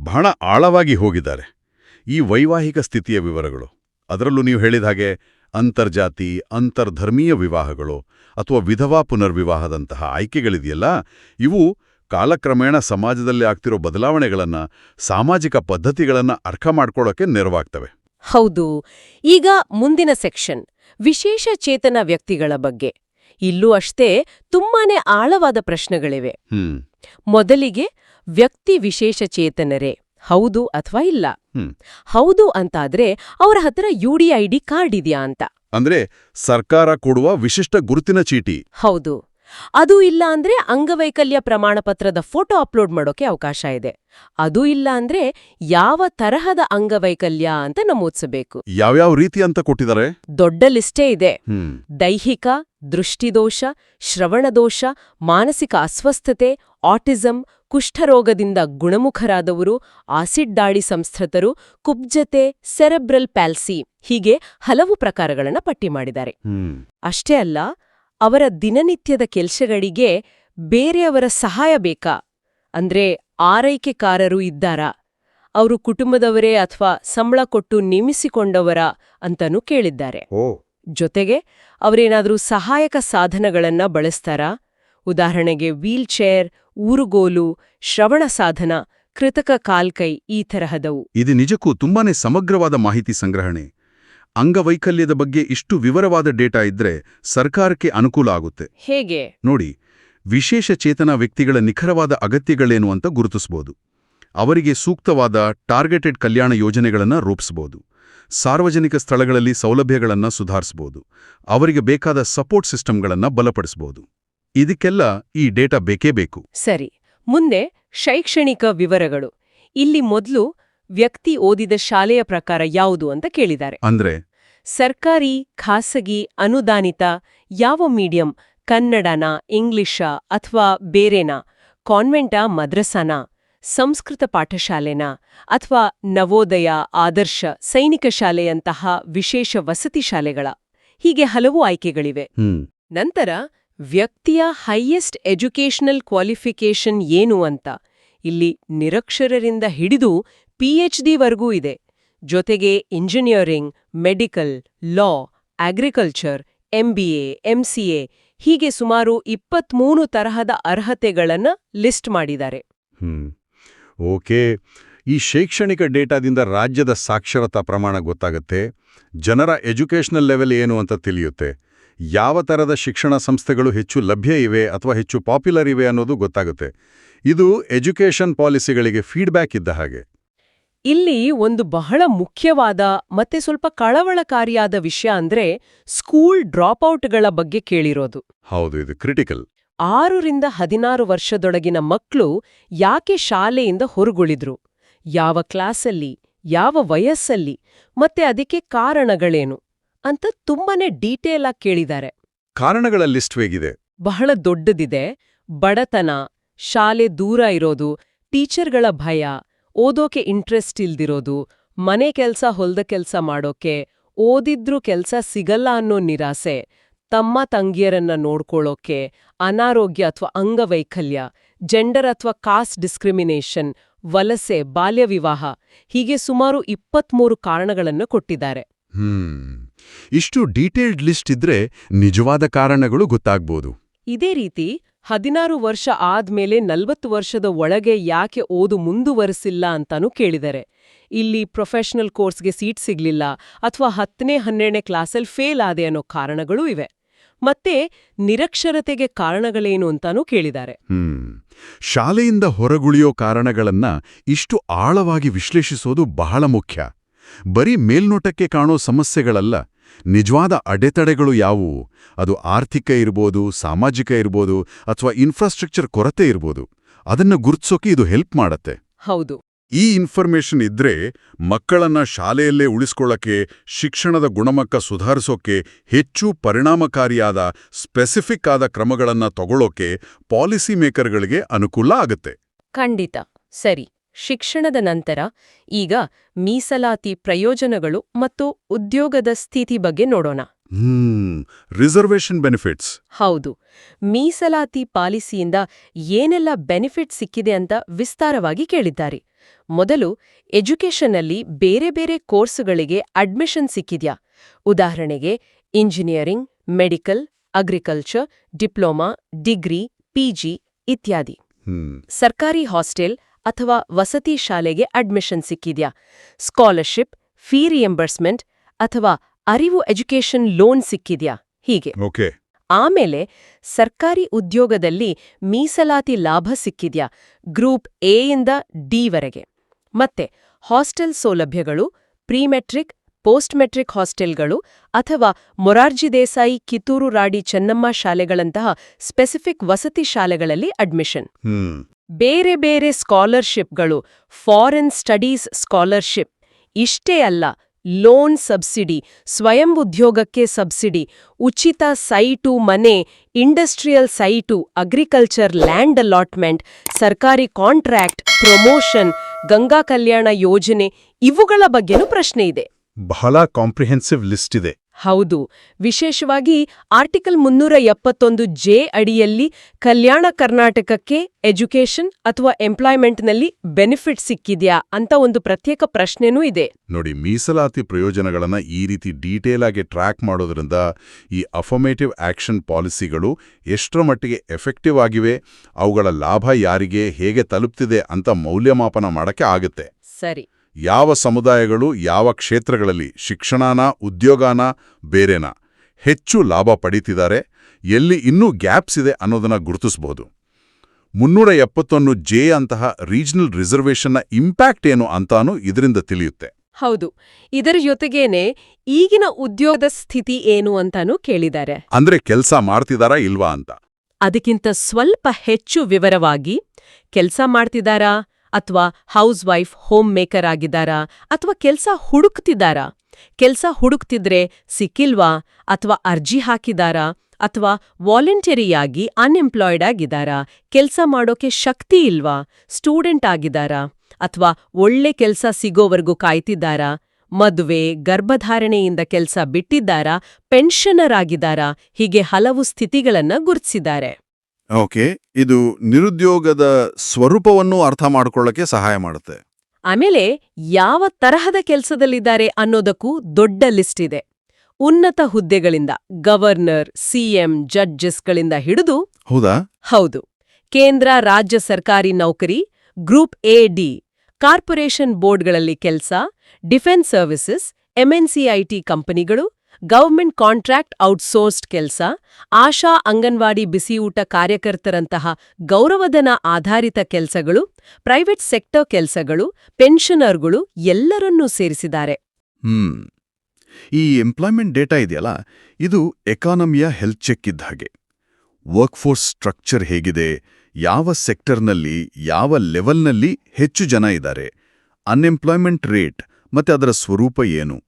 ಬಹಳ ಆಳವಾಗಿ ಹೋಗಿದ್ದಾರೆ. ಈ ವೈವಾಹಿಕ ಸ್ಥಿತಿಯ ವಿವರಗಳು ಅದರಲ್ಲೂ ನೀವು ಹೇಳಿದ ಹಾಗೆ ಅಂತರ್ಜಾತಿ ಅಂತರ್ಧರ್ಮೀಯ ವಿವಾಹಗಳು ಅಥವಾ ವಿಧವಾ ಪುನರ್ವಿವಾಹದಂತಹ ಆಯ್ಕೆಗಳಿದೆಯಲ್ಲ ಇವು ಕಾಲಕ್ರಮೇಣ ಸಮಾಜದಲ್ಲಿ ಆಗ್ತಿರೋ ಬದಲಾವಣೆಗಳನ್ನ ಸಾಮಾಜಿಕ ಪದ್ಧತಿಗಳನ್ನ ಅರ್ಥ ಮಾಡ್ಕೊಳ್ಳೋಕೆ ನೆರವಾಗ್ತವೆ. ಹೌದು. ಈಗ ಮುಂದಿನ ಸೆಕ್ಷನ್ ವಿಶೇಷ ಚೇತನ ವ್ಯಕ್ತಿಗಳ ಬಗ್ಗೆ. ಇಲ್ಲೂ ಅಷ್ಟೇ ತುಂಬಾನೇ ಆಳವಾದ ಪ್ರಶ್ನೆಗಳಿವೆ. ಮೊದಲಿಗೆ ವ್ಯಕ್ತಿ ವಿಶೇಷ ಚೇತನರೇ ಹೌದು ಅಥವಾ ಇಲ್ಲ. ಹೌದು ಅಂತಾದ್ರೆ ಅವರ ಹತ್ರ ಯುಡಿಐಡಿ ಕಾರ್ಡ್ ಇದೆಯಾ ಅಂತ? ಅಂದ್ರೆ ಸರ್ಕಾರ ಕೊಡುವ ವಿಶಿಷ್ಟ ಗುರುತಿನ ಚೀಟಿ. ಹೌದು. ಅದು ಇಲ್ಲ ಅಂದ್ರೆ ಅಂಗವೈಕಲ್ಯ ಪ್ರಮಾಣಪತ್ರದ ಫೋಟೋ ಅಪ್ಲೋಡ್ ಮಾಡೋಕೆ ಅವಕಾಶ ಇದೆ. ಅದು ಇಲ್ಲ ಅಂದ್ರೆ ಯಾವ ತರಹದ ಅಂಗವೈಕಲ್ಯ ಅಂತ ನಮೂದಿಸಬೇಕು. ಯಾವ್ಯಾವ ರೀತಿ ಅಂತ ಕೊಟ್ಟಿದ್ದಾರೆ? ದೊಡ್ಡ ಲಿಸ್ಟೇ ಇದೆ. ದೈಹಿಕ ದೃಷ್ಟಿದೋಷ ಶ್ರವಣದೋಷ ಮಾನಸಿಕ ಅಸ್ವಸ್ಥತೆ ಆಟಿಸಂ ಕುಷ್ಠರೋಗದಿಂದ ಗುಣಮುಖರಾದವರು ಆಸಿಡ್ ದಾಳಿ ಸಂಸ್ಥತರು ಕುಬ್ಜತೆ ಸೆರೆಬ್ರಲ್ ಪ್ಯಾಲ್ಸಿ ಹೀಗೆ ಹಲವು ಪ್ರಕಾರಗಳನ್ನ ಪಟ್ಟಿ ಮಾಡಿದ್ದಾರೆ. ಅಷ್ಟೇ ಅಲ್ಲ ಅವರ ದಿನನಿತ್ಯದ ಕೆಲಸಗಳಿಗೆ ಬೇರೆಯವರ ಸಹಾಯ ಬೇಕಾ? ಅಂದ್ರೆ ಆರೈಕೆಕಾರರು ಇದ್ದಾರಾ? ಅವರು ಕುಟುಂಬದವರೇ ಅಥವಾ ಸಂಬಳ ಕೊಟ್ಟು ನೇಮಿಸಿಕೊಂಡವರ ಅಂತನೂ ಕೇಳಿದ್ದಾರೆ. ಓ. ಜೊತೆಗೆ ಅವರೇನಾದರೂ ಸಹಾಯಕ ಸಾಧನಗಳನ್ನ ಬಳಸ್ತಾರಾ? ಉದಾಹರಣೆಗೆ ವೀಲ್ಚೇರ್ ಊರುಗೋಲು ಶ್ರವಣ ಸಾಧನ ಕೃತಕ ಕಾಲ್ಕೈ ಈ ತರಹದವು. ಇದು ನಿಜಕ್ಕೂ ತುಂಬಾನೇ ಸಮಗ್ರವಾದ ಮಾಹಿತಿ ಸಂಗ್ರಹಣೆ. ಅಂಗವೈಕಲ್ಯದ ಬಗ್ಗೆ ಇಷ್ಟು ವಿವರವಾದ ಡೇಟಾ ಇದ್ರೆ ಸರ್ಕಾರಕ್ಕೆ ಅನುಕೂಲ ಆಗುತ್ತೆ. ಹೇಗೆ? ನೋಡಿ ವಿಶೇಷ ಚೇತನ ವ್ಯಕ್ತಿಗಳ ನಿಖರವಾದ ಅಗತ್ಯಗಳೇನು ಅಂತ ಗುರುತಿಸಬಹುದು ಅವರಿಗೆ ಸೂಕ್ತವಾದ ಟಾರ್ಗೆಟೆಡ್ ಕಲ್ಯಾಣ ಯೋಜನೆಗಳನ್ನು ರೂಪಿಸಬಹುದು ಸಾರ್ವಜನಿಕ ಸ್ಥಳಗಳಲ್ಲಿ ಸೌಲಭ್ಯಗಳನ್ನು ಸುಧಾರಿಸಬಹುದು ಅವರಿಗೆ ಬೇಕಾದ ಸಪೋರ್ಟ್ ಸಿಸ್ಟಮ್ಗಳನ್ನು ಬಲಪಡಿಸಬಹುದು ಇದಕ್ಕೆಲ್ಲ ಈ ಡೇಟಾ ಬೇಕೇ ಬೇಕು. ಸರಿ ಮುಂದೆ ಶೈಕ್ಷಣಿಕ ವಿವರಗಳು. ಇಲ್ಲಿ ಮೊದಲು ವ್ಯಕ್ತಿ ಓದಿದ ಶಾಲೆಯ ಪ್ರಕಾರ ಯಾವುದು ಅಂತ ಕೇಳಿದ್ದಾರೆ. ಅಂದ್ರೆ? ಸರ್ಕಾರಿ ಖಾಸಗಿ ಅನುದಾನಿತ ಯಾವ ಮೀಡಿಯಂ? ಕನ್ನಡನ ಇಂಗ್ಲಿಷ ಅಥವಾ ಬೇರೆನಾ? ಕಾನ್ವೆಂಟಾ ಮದ್ರಸಾನ? ಸಂಸ್ಕೃತ ಪಾಠಶಾಲೆನ? ಅಥವಾ ನವೋದಯ ಆದರ್ಶ ಸೈನಿಕ ಶಾಲೆಯಂತಹ ವಿಶೇಷ ವಸತಿ ಶಾಲೆಗಳ? ಹೀಗೆ ಹಲವು ಆಯ್ಕೆಗಳಿವೆ. ನಂತರ ವ್ಯಕ್ತಿಯ ಹೈಯೆಸ್ಟ್ ಎಜುಕೇಷನಲ್ ಕ್ವಾಲಿಫಿಕೇಷನ್ ಏನು ಅಂತ? ಇಲ್ಲಿ ನಿರಕ್ಷರರಿಂದ ಹಿಡಿದು ಪಿಎಚ್ಡಿವರೆಗೂ ಇದೆ. ಜೊತೆಗೆ engineering, medical, law, agriculture, MBA, MCA ಹೀಗೆ ಸುಮಾರು ಇಪ್ಪತ್ಮೂರು ತರಹದ ಅರ್ಹತೆಗಳನ್ನು ಲಿಸ್ಟ್ ಮಾಡಿದ್ದಾರೆ. ಓಕೆ. ಈ ಶೈಕ್ಷಣಿಕ ಡೇಟಾದಿಂದ ರಾಜ್ಯದ ಸಾಕ್ಷರತಾ ಪ್ರಮಾಣ ಗೊತ್ತಾಗುತ್ತೆ. ಜನರ ಎಜುಕೇಷನಲ್ ಲೆವೆಲ್ ಏನು ಅಂತ ತಿಳಿಯುತ್ತೆ. ಯಾವ ಥರದ ಶಿಕ್ಷಣ ಸಂಸ್ಥೆಗಳು ಹೆಚ್ಚು ಲಭ್ಯ ಇವೆ ಅಥವಾ ಹೆಚ್ಚು ಪಾಪ್ಯುಲರ್ ಇವೆ ಅನ್ನೋದು ಗೊತ್ತಾಗುತ್ತೆ. ಇದು ಎಜುಕೇಷನ್ ಪಾಲಿಸಿಗಳಿಗೆ ಫೀಡ್ಬ್ಯಾಕ್ ಇದ್ದ ಹಾಗೆ. ಇಲ್ಲಿ ಒಂದು ಬಹಳ ಮುಖ್ಯವಾದ ಮತ್ತೆ ಸ್ವಲ್ಪ ಕಳವಳಕಾರಿಯಾದ ವಿಷಯ ಅಂದ್ರೆ ಸ್ಕೂಲ್ ಡ್ರಾಪ್ಔಟ್ಗಳ ಬಗ್ಗೆ ಕೇಳಿರೋದು. ಹೌದು ಇದು ಕ್ರಿಟಿಕಲ್. ಆರರಿಂದ ಹದಿನಾರು ವರ್ಷದೊಳಗಿನ ಮಕ್ಕಳು ಯಾಕೆ ಶಾಲೆಯಿಂದ ಹೊರಗುಳಿದ್ರು? ಯಾವ ಕ್ಲಾಸಲ್ಲಿ ಯಾವ ವಯಸ್ಸಲ್ಲಿ ಮತ್ತೆ ಅದಕ್ಕೆ ಕಾರಣಗಳೇನು ಅಂತ ತುಂಬಾನೇ ಡೀಟೇಲ್ ಆಗಿ ಕೇಳಿದ್ದಾರೆ. ಕಾರಣಗಳ ಲಿಸ್ಟ್ ಹೇಗಿದೆ? ಬಹಳ ದೊಡ್ಡದಿದೆ. ಬಡತನ ಶಾಲೆ ದೂರ ಇರೋದು ಟೀಚರ್ಗಳ ಭಯ ಓದೋಕೆ ಇಂಟ್ರೆಸ್ಟ್ ಇಲ್ದಿರೋದು ಮನೆ ಕೆಲಸ ಹೊಲ್ದ ಕೆಲಸ ಮಾಡೋಕೆ ಓದಿದ್ರೂ ಕೆಲಸ ಸಿಗಲ್ಲ ಅನ್ನೋ ನಿರಾಸೆ ತಮ್ಮ ತಂಗಿಯರನ್ನ ನೋಡ್ಕೊಳ್ಳೋಕೆ ಅನಾರೋಗ್ಯ ಅಥವಾ ಅಂಗವೈಕಲ್ಯ ಜೆಂಡರ್ ಅಥವಾ ಕಾಸ್ಟ್ ಡಿಸ್ಕ್ರಿಮಿನೇಷನ್ ವಲಸೆ ಬಾಲ್ಯ ವಿವಾಹ ಹೀಗೆ ಸುಮಾರು ಇಪ್ಪತ್ಮೂರು ಕಾರಣಗಳನ್ನು ಕೊಟ್ಟಿದ್ದಾರೆ. ಇಷ್ಟು ಡೀಟೇಲ್ಡ್ ಲಿಸ್ಟ್ ಇದ್ರೆ ನಿಜವಾದ ಕಾರಣಗಳು ಗೊತ್ತಾಗ್ಬೋದು. ಇದೇ ರೀತಿ ಹದಿನಾರು ವರ್ಷ ಆದ್ಮೇಲೆ ನಲ್ವತ್ತು ವರ್ಷದ ಒಳಗೆ ಯಾಕೆ ಓದು ಮುಂದುವರೆಸಿಲ್ಲ ಅಂತಾನೂ ಕೇಳಿದರೆ. ಇಲ್ಲಿ ಪ್ರೊಫೆಷನಲ್ ಕೋರ್ಸ್ಗೆ ಸೀಟ್ ಸಿಗ್ಲಿಲ್ಲ ಅಥವಾ ಹತ್ತನೇ ಹನ್ನೆರಡನೇ ಕ್ಲಾಸಲ್ಲಿ ಫೇಲ್ ಆದೆ ಅನ್ನೋ ಕಾರಣಗಳೂ ಇವೆ. ಮತ್ತೆ ನಿರಕ್ಷರತೆಗೆ ಕಾರಣಗಳೇನು ಅಂತಾನೂ ಕೇಳಿದ್ದಾರೆ. ಶಾಲೆಯಿಂದ ಹೊರಗುಳಿಯೋ ಕಾರಣಗಳನ್ನ ಇಷ್ಟು ಆಳವಾಗಿ ವಿಶ್ಲೇಷಿಸೋದು ಬಹಳ ಮುಖ್ಯ. ಬರೀ ಮೇಲ್ನೋಟಕ್ಕೆ ಕಾಣೋ ಸಮಸ್ಯೆಗಳಲ್ಲ ನಿಜವಾದ ಅಡೆತಡೆಗಳು ಯಾವುವು? ಅದು ಆರ್ಥಿಕ ಇರ್ಬೋದು ಸಾಮಾಜಿಕ ಇರ್ಬೋದು ಅಥವಾ ಇನ್ಫ್ರಾಸ್ಟ್ರಕ್ಚರ್ ಕೊರತೆ ಇರ್ಬೋದು. ಅದನ್ನು ಗುರುತಿಸೋಕೆ ಇದು ಹೆಲ್ಪ್ ಮಾಡತ್ತೆ. ಹೌದು. ಈ ಇನ್ಫಾರ್ಮೇಷನ್ ಇದ್ರೆ ಮಕ್ಕಳನ್ನ ಶಾಲೆಯಲ್ಲೇ ಉಳಿಸ್ಕೊಳ್ಳಕ್ಕೆ ಶಿಕ್ಷಣದ ಗುಣಮಟ್ಟ ಸುಧಾರಿಸೋಕೆ ಹೆಚ್ಚು ಪರಿಣಾಮಕಾರಿಯಾದ ಸ್ಪೆಸಿಫಿಕ್ ಆದ ಕ್ರಮಗಳನ್ನ ತಗೊಳ್ಳೋಕೆ ಪಾಲಿಸಿ ಮೇಕರ್ಗಳಿಗೆ ಅನುಕೂಲ ಆಗುತ್ತೆ. ಖಂಡಿತ. ಸರಿ. ಶಿಕ್ಷಣದ ನಂತರ ಈಗ ಮೀಸಲಾತಿ ಪ್ರಯೋಜನಗಳು ಮತ್ತು ಉದ್ಯೋಗದ ಸ್ಥಿತಿ ಬಗ್ಗೆ ನೋಡೋಣ. Reservation benefits. ಹೌದು ಮೀಸಲಾತಿ ಪಾಲಿಸಿಯಿಂದ ಏನೆಲ್ಲ ಬೆನಿಫಿಟ್ ಸಿಕ್ಕಿದೆ ಅಂತ ವಿಸ್ತಾರವಾಗಿ ಕೇಳಿದ್ದಾರೆ. ಮೊದಲು ಎಜುಕೇಷನ್ನಲ್ಲಿ ಬೇರೆ ಬೇರೆ ಕೋರ್ಸುಗಳಿಗೆ ಅಡ್ಮಿಷನ್ ಸಿಕ್ಕಿದ್ಯಾ? ಉದಾಹರಣೆಗೆ engineering medical agriculture diploma degree PG ಇತ್ಯಾದಿ. ಸರ್ಕಾರಿ ಹಾಸ್ಟೆಲ್ ಅಥವಾ ವಸತಿ ಶಾಲೆಗೆ ಅಡ್ಮಿಷನ್ ಸಿಕ್ಕಿದ್ಯಾ? ಸ್ಕಾಲರ್ಶಿಪ್ ಫೀ ರಿಯಂಬರ್ಸ್ಮೆಂಟ್ ಅಥವಾ ಅರಿವು ಎಜುಕೇಷನ್ ಲೋನ್ ಸಿಕ್ಕಿದ್ಯಾ? ಹೀಗೆ. ಆಮೇಲೆ ಸರ್ಕಾರಿ ಉದ್ಯೋಗದಲ್ಲಿ ಮೀಸಲಾತಿ ಲಾಭ ಸಿಕ್ಕಿದ್ಯಾ? ಗ್ರೂಪ್ ಎಯಿಂದ ಡಿವರೆಗೆ ಮತ್ತೆ ಹಾಸ್ಟೆಲ್ ಸೌಲಭ್ಯಗಳು ಪ್ರಿಮೆಟ್ರಿಕ್ ಪೋಸ್ಟ್ ಮೆಟ್ರಿಕ್ ಹಾಸ್ಟೆಲ್ಗಳು ಅಥವಾ ಮೊರಾರ್ಜಿ ದೇಸಾಯಿ ಕಿತ್ತೂರು ರಾಡಿ ಚೆನ್ನಮ್ಮ ಶಾಲೆಗಳಂತಹ ಸ್ಪೆಸಿಫಿಕ್ ವಸತಿ ಶಾಲೆಗಳಲ್ಲಿ ಅಡ್ಮಿಷನ್ ಹ್ಮ್. ಬೇರೆ ಬೇರೆ ಸ್ಕಾಲರ್ಶಿಪ್ಗಳು, ಫಾರಿನ್ ಸ್ಟಡೀಸ್ ಸ್ಕಾಲರ್ಶಿಪ್, ಇಷ್ಟೇ ಅಲ್ಲ, ಲೋನ್ ಸಬ್ಸಿಡಿ, ಸ್ವಯಂ ಉದ್ಯೋಗಕ್ಕೆ ಸಬ್ಸಿಡಿ, ಉಚಿತ ಸೈಟು ಮನೆ, industrial site, agriculture land allotment, ಸರ್ಕಾರಿ ಕಾಂಟ್ರಾಕ್ಟ್, ಪ್ರಮೋಷನ್, ಗಂಗಾ ಕಲ್ಯಾಣ ಯೋಜನೆ, ಇವುಗಳ ಬಗ್ಗೆನೂ ಪ್ರಶ್ನೆ ಇದೆ. ಬಹಳ ಕಾಂಪ್ರಿಹೆನ್ಸಿವ್ ಲಿಸ್ಟ್ ಇದೆ. ಹೌದು. ವಿಶೇಷವಾಗಿ ಆರ್ಟಿಕಲ್ ಮುನ್ನೂರ ಎಪ್ಪತ್ತೊಂದು ಜೆ ಅಡಿಯಲ್ಲಿ ಕಲ್ಯಾಣ ಕರ್ನಾಟಕಕ್ಕೆ ಎಜುಕೇಷನ್ ಅಥವಾ ಎಂಪ್ಲಾಯ್ಮೆಂಟ್ನಲ್ಲಿ ಬೆನಿಫಿಟ್ ಸಿಕ್ಕಿದ್ಯಾ ಅಂತ ಒಂದು ಪ್ರತ್ಯೇಕ ಪ್ರಶ್ನೆನೂ ಇದೆ. ನೋಡಿ ಮೀಸಲಾತಿ ಪ್ರಯೋಜನಗಳನ್ನು ಈ ರೀತಿ ಡೀಟೇಲ್ ಆಗಿ ಟ್ರ್ಯಾಕ್ ಮಾಡೋದ್ರಿಂದ ಈ ಅಫರ್ಮೇಟಿವ್ ಆಕ್ಷನ್ ಪಾಲಿಸಿಗಳು ಎಷ್ಟರ ಮಟ್ಟಿಗೆ ಎಫೆಕ್ಟಿವ್ ಆಗಿವೆ ಅವುಗಳ ಲಾಭ ಯಾರಿಗೆ ಹೇಗೆ ತಲುಪ್ತಿದೆ ಅಂತ ಮೌಲ್ಯಮಾಪನ ಮಾಡಕ್ಕೆ ಆಗುತ್ತೆ. ಸರಿ. ಯಾವ ಸಮುದಾಯಗಳು ಯಾವ ಕ್ಷೇತ್ರಗಳಲ್ಲಿ ಶಿಕ್ಷಣಾನ ಉದ್ಯೋಗಾನ ಬೇರೆನಾ? ಹೆಚ್ಚು ಲಾಭ ಪಡೀತಿದ್ದಾರೆ ಎಲ್ಲಿ ಇನ್ನೂ ಗ್ಯಾಪ್ಸ್ ಇದೆ ಅನ್ನೋದನ್ನ ಗುರುತಿಸಬಹುದು ಮುನ್ನೂರ ಎಪ್ಪತ್ತೊಂದು ಜೆ ಅಂತಹ ರೀಜನಲ್ ರಿಸರ್ವೇಷನ್ನ ಇಂಪ್ಯಾಕ್ಟ್ ಏನು ಅಂತಾನೂ ಇದರಿಂದ ತಿಳಿಯುತ್ತೆ. ಹೌದು. ಇದರ ಜೊತೆಗೇನೆ ಈಗಿನ ಉದ್ಯೋಗದ ಸ್ಥಿತಿ ಏನು ಅಂತಾನೂ ಕೇಳಿದ್ದಾರೆ. ಅಂದ್ರೆ ಕೆಲಸ ಮಾಡ್ತಿದಾರಾ ಇಲ್ವಾ ಅಂತ? ಅದಕ್ಕಿಂತ ಸ್ವಲ್ಪ ಹೆಚ್ಚು ವಿವರವಾಗಿ ಕೆಲಸ ಮಾಡ್ತಿದ್ದಾರಾ ಅಥವಾ ಹೌಸ್ ವೈಫ್ ಹೋಮ್ ಮೇಕರ್ ಆಗಿದ್ದಾರಾ? ಅಥವಾ ಕೆಲಸ ಹುಡುಕ್ತಿದ್ದಾರಾ? ಕೆಲಸ ಹುಡುಕ್ತಿದ್ರೆ ಸಿಕ್ಕಿಲ್ವಾ? ಅಥವಾ ಅರ್ಜಿ ಹಾಕಿದಾರಾ ಅಥವಾ ವಾಲಂಟರಿಯಾಗಿ ಅನ್ಎಂಪ್ಲಾಯ್ಡ್ ಆಗಿದ್ದಾರಾ? ಕೆಲಸ ಮಾಡೋಕೆ ಶಕ್ತಿ ಇಲ್ವಾ? ಸ್ಟೂಡೆಂಟ್ ಆಗಿದ್ದಾರಾ? ಅಥವಾ ಒಳ್ಳೆ ಕೆಲಸ ಸಿಗೋವರೆಗೂ ಕಾಯ್ತಿದ್ದಾರಾ? ಮದುವೆ, ಗರ್ಭಧಾರಣೆಯಿಂದ ಕೆಲಸ ಬಿಟ್ಟಿದ್ದಾರಾ? ಪೆನ್ಷನರ್ ಆಗಿದ್ದಾರಾ? ಹೀಗೆ ಹಲವು ಸ್ಥಿತಿಗಳನ್ನ ಗುರ್ತಿಸಿದ್ದಾರೆ. ಓಕೆ ಇದು ನಿರುದ್ಯೋಗದ ಸ್ವರೂಪವನ್ನು ಅರ್ಥ ಮಾಡಿಕೊಳ್ಳಕ್ಕೆ ಸಹಾಯ ಮಾಡುತ್ತೆ. ಆಮೇಲೆ ಯಾವ ತರಹದ ಕೆಲಸದಲ್ಲಿದ್ದಾರೆ ಅನ್ನೋದಕ್ಕೂ ದೊಡ್ಡ ಲಿಸ್ಟ್ ಇದೆ. ಉನ್ನತ ಹುದ್ದೆಗಳಿಂದ ಗವರ್ನರ್ ಸಿಎಂ ಜಡ್ಜಸ್ಗಳಿಂದ ಹಿಡಿದು ಹೌದಾ? ಹೌದು. ಕೇಂದ್ರ ರಾಜ್ಯ ಸರ್ಕಾರಿ ನೌಕರಿ ಗ್ರೂಪ್ ಎ ಡಿ ಕಾರ್ಪೊರೇಷನ್ ಬೋರ್ಡ್ಗಳಲ್ಲಿ ಕೆಲಸ ಡಿಫೆನ್ಸ್ ಸರ್ವಿಸಸ್ ಎಂಎನ್ಸಿಐಟಿ ಕಂಪನಿಗಳು ಗವರ್ಮೆಂಟ್ ಕಾಂಟ್ರಾಕ್ಟ್ ಔಟ್ಸೋರ್ಸ್ಡ್ ಕೆಲಸ, ಆಶಾ ಅಂಗನವಾಡಿ ಬಿಸಿಯೂಟ ಕಾರ್ಯಕರ್ತರಂತಹ ಗೌರವಧನ ಆಧಾರಿತ ಕೆಲಸಗಳು, ಪ್ರೈವೇಟ್ ಸೆಕ್ಟರ್ ಕೆಲಸಗಳು, ಪೆನ್ಷನರ್ಗಳು ಎಲ್ಲರನ್ನೂ ಸೇರಿಸಿದ್ದಾರೆ. ಹ್ಮ್. ಈ ಎಂಪ್ಲಾಯ್ಮೆಂಟ್ ಡೇಟಾ ಇದೆಯಲ್ಲ, ಇದು ಎಕಾನಮಿಯ ಹೆಲ್ತ್ ಚೆಕ್ ಇದ್ದ ಹಾಗೆ. ವರ್ಕ್ಫೋರ್ಸ್ ಸ್ಟ್ರಕ್ಚರ್ ಹೇಗಿದೆ, ಯಾವ ಸೆಕ್ಟರ್ನಲ್ಲಿ, ಯಾವ ಲೆವೆಲ್ನಲ್ಲಿ ಹೆಚ್ಚು ಜನ ಇದ್ದಾರೆ, ಅನ್ಎಂಪ್ಲಾಯ್ಮೆಂಟ್ ರೇಟ್ ಮತ್ತೆ ಅದರ ಸ್ವರೂಪ ಏನು?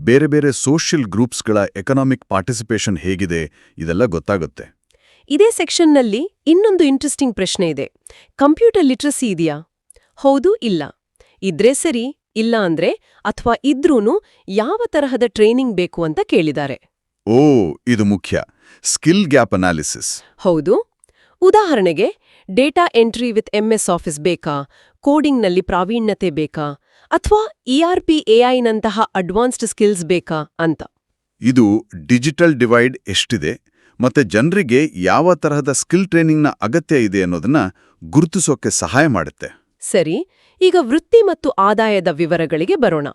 ಬೇರೆ ಬೇರೆ ಸೋಷಿಯಲ್ ಗ್ರೂಪ್ಸ್ಗಳ ಎಕನಾಮಿಕ್ ಪಾರ್ಟಿಸಿಪೇಷನ್ ಹೇಗಿದೆ ಇದೆಲ್ಲ ಗೊತ್ತಾಗುತ್ತೆ. ಇದೇ ಸೆಕ್ಷನ್ನಲ್ಲಿ ಇನ್ನೊಂದು ಇಂಟ್ರೆಸ್ಟಿಂಗ್ ಪ್ರಶ್ನೆ ಇದೆ. ಕಂಪ್ಯೂಟರ್ ಲಿಟ್ರಸಿ ಇದೆಯಾ? ಹೌದು ಇಲ್ಲ. ಇದ್ರೆ ಸರಿ ಇಲ್ಲ ಅಂದ್ರೆ ಅಥವಾ ಇದ್ರೂ ಯಾವ ತರಹದ ಟ್ರೈನಿಂಗ್ ಬೇಕು ಅಂತ ಕೇಳಿದ್ದಾರೆ. ಓ ಇದು ಮುಖ್ಯ. ಸ್ಕಿಲ್ ಗ್ಯಾಪ್ ಅನಾಲಿಸಿಸ್ ಹೌದು. ಉದಾಹರಣೆಗೆ data entry with MS office ಬೇಕಾ? ಕೋಡಿಂಗ್ನಲ್ಲಿ ಪ್ರಾವೀಣ್ಯತೆ ಬೇಕಾ? ಅಥವಾ ಇಆರ್ಪಿ ಎಐನಂತಹ ಅಡ್ವಾನ್ಸ್ಡ್ ಸ್ಕಿಲ್ಸ್ ಬೇಕಾ ಅಂತ? ಇದು ಡಿಜಿಟಲ್ ಡಿವೈಡ್ ಎಷ್ಟಿದೆ ಮತ್ತೆ ಜನರಿಗೆ ಯಾವ ತರಹದ ಸ್ಕಿಲ್ ಟ್ರೈನಿಂಗ್ನ ಅಗತ್ಯ ಇದೆ ಅನ್ನೋದನ್ನ ಗುರುತಿಸೋಕೆ ಸಹಾಯ ಮಾಡುತ್ತೆ. ಸರಿ ಈಗ ವೃತ್ತಿ ಮತ್ತು ಆದಾಯದ ವಿವರಗಳಿಗೆ ಬರೋಣ.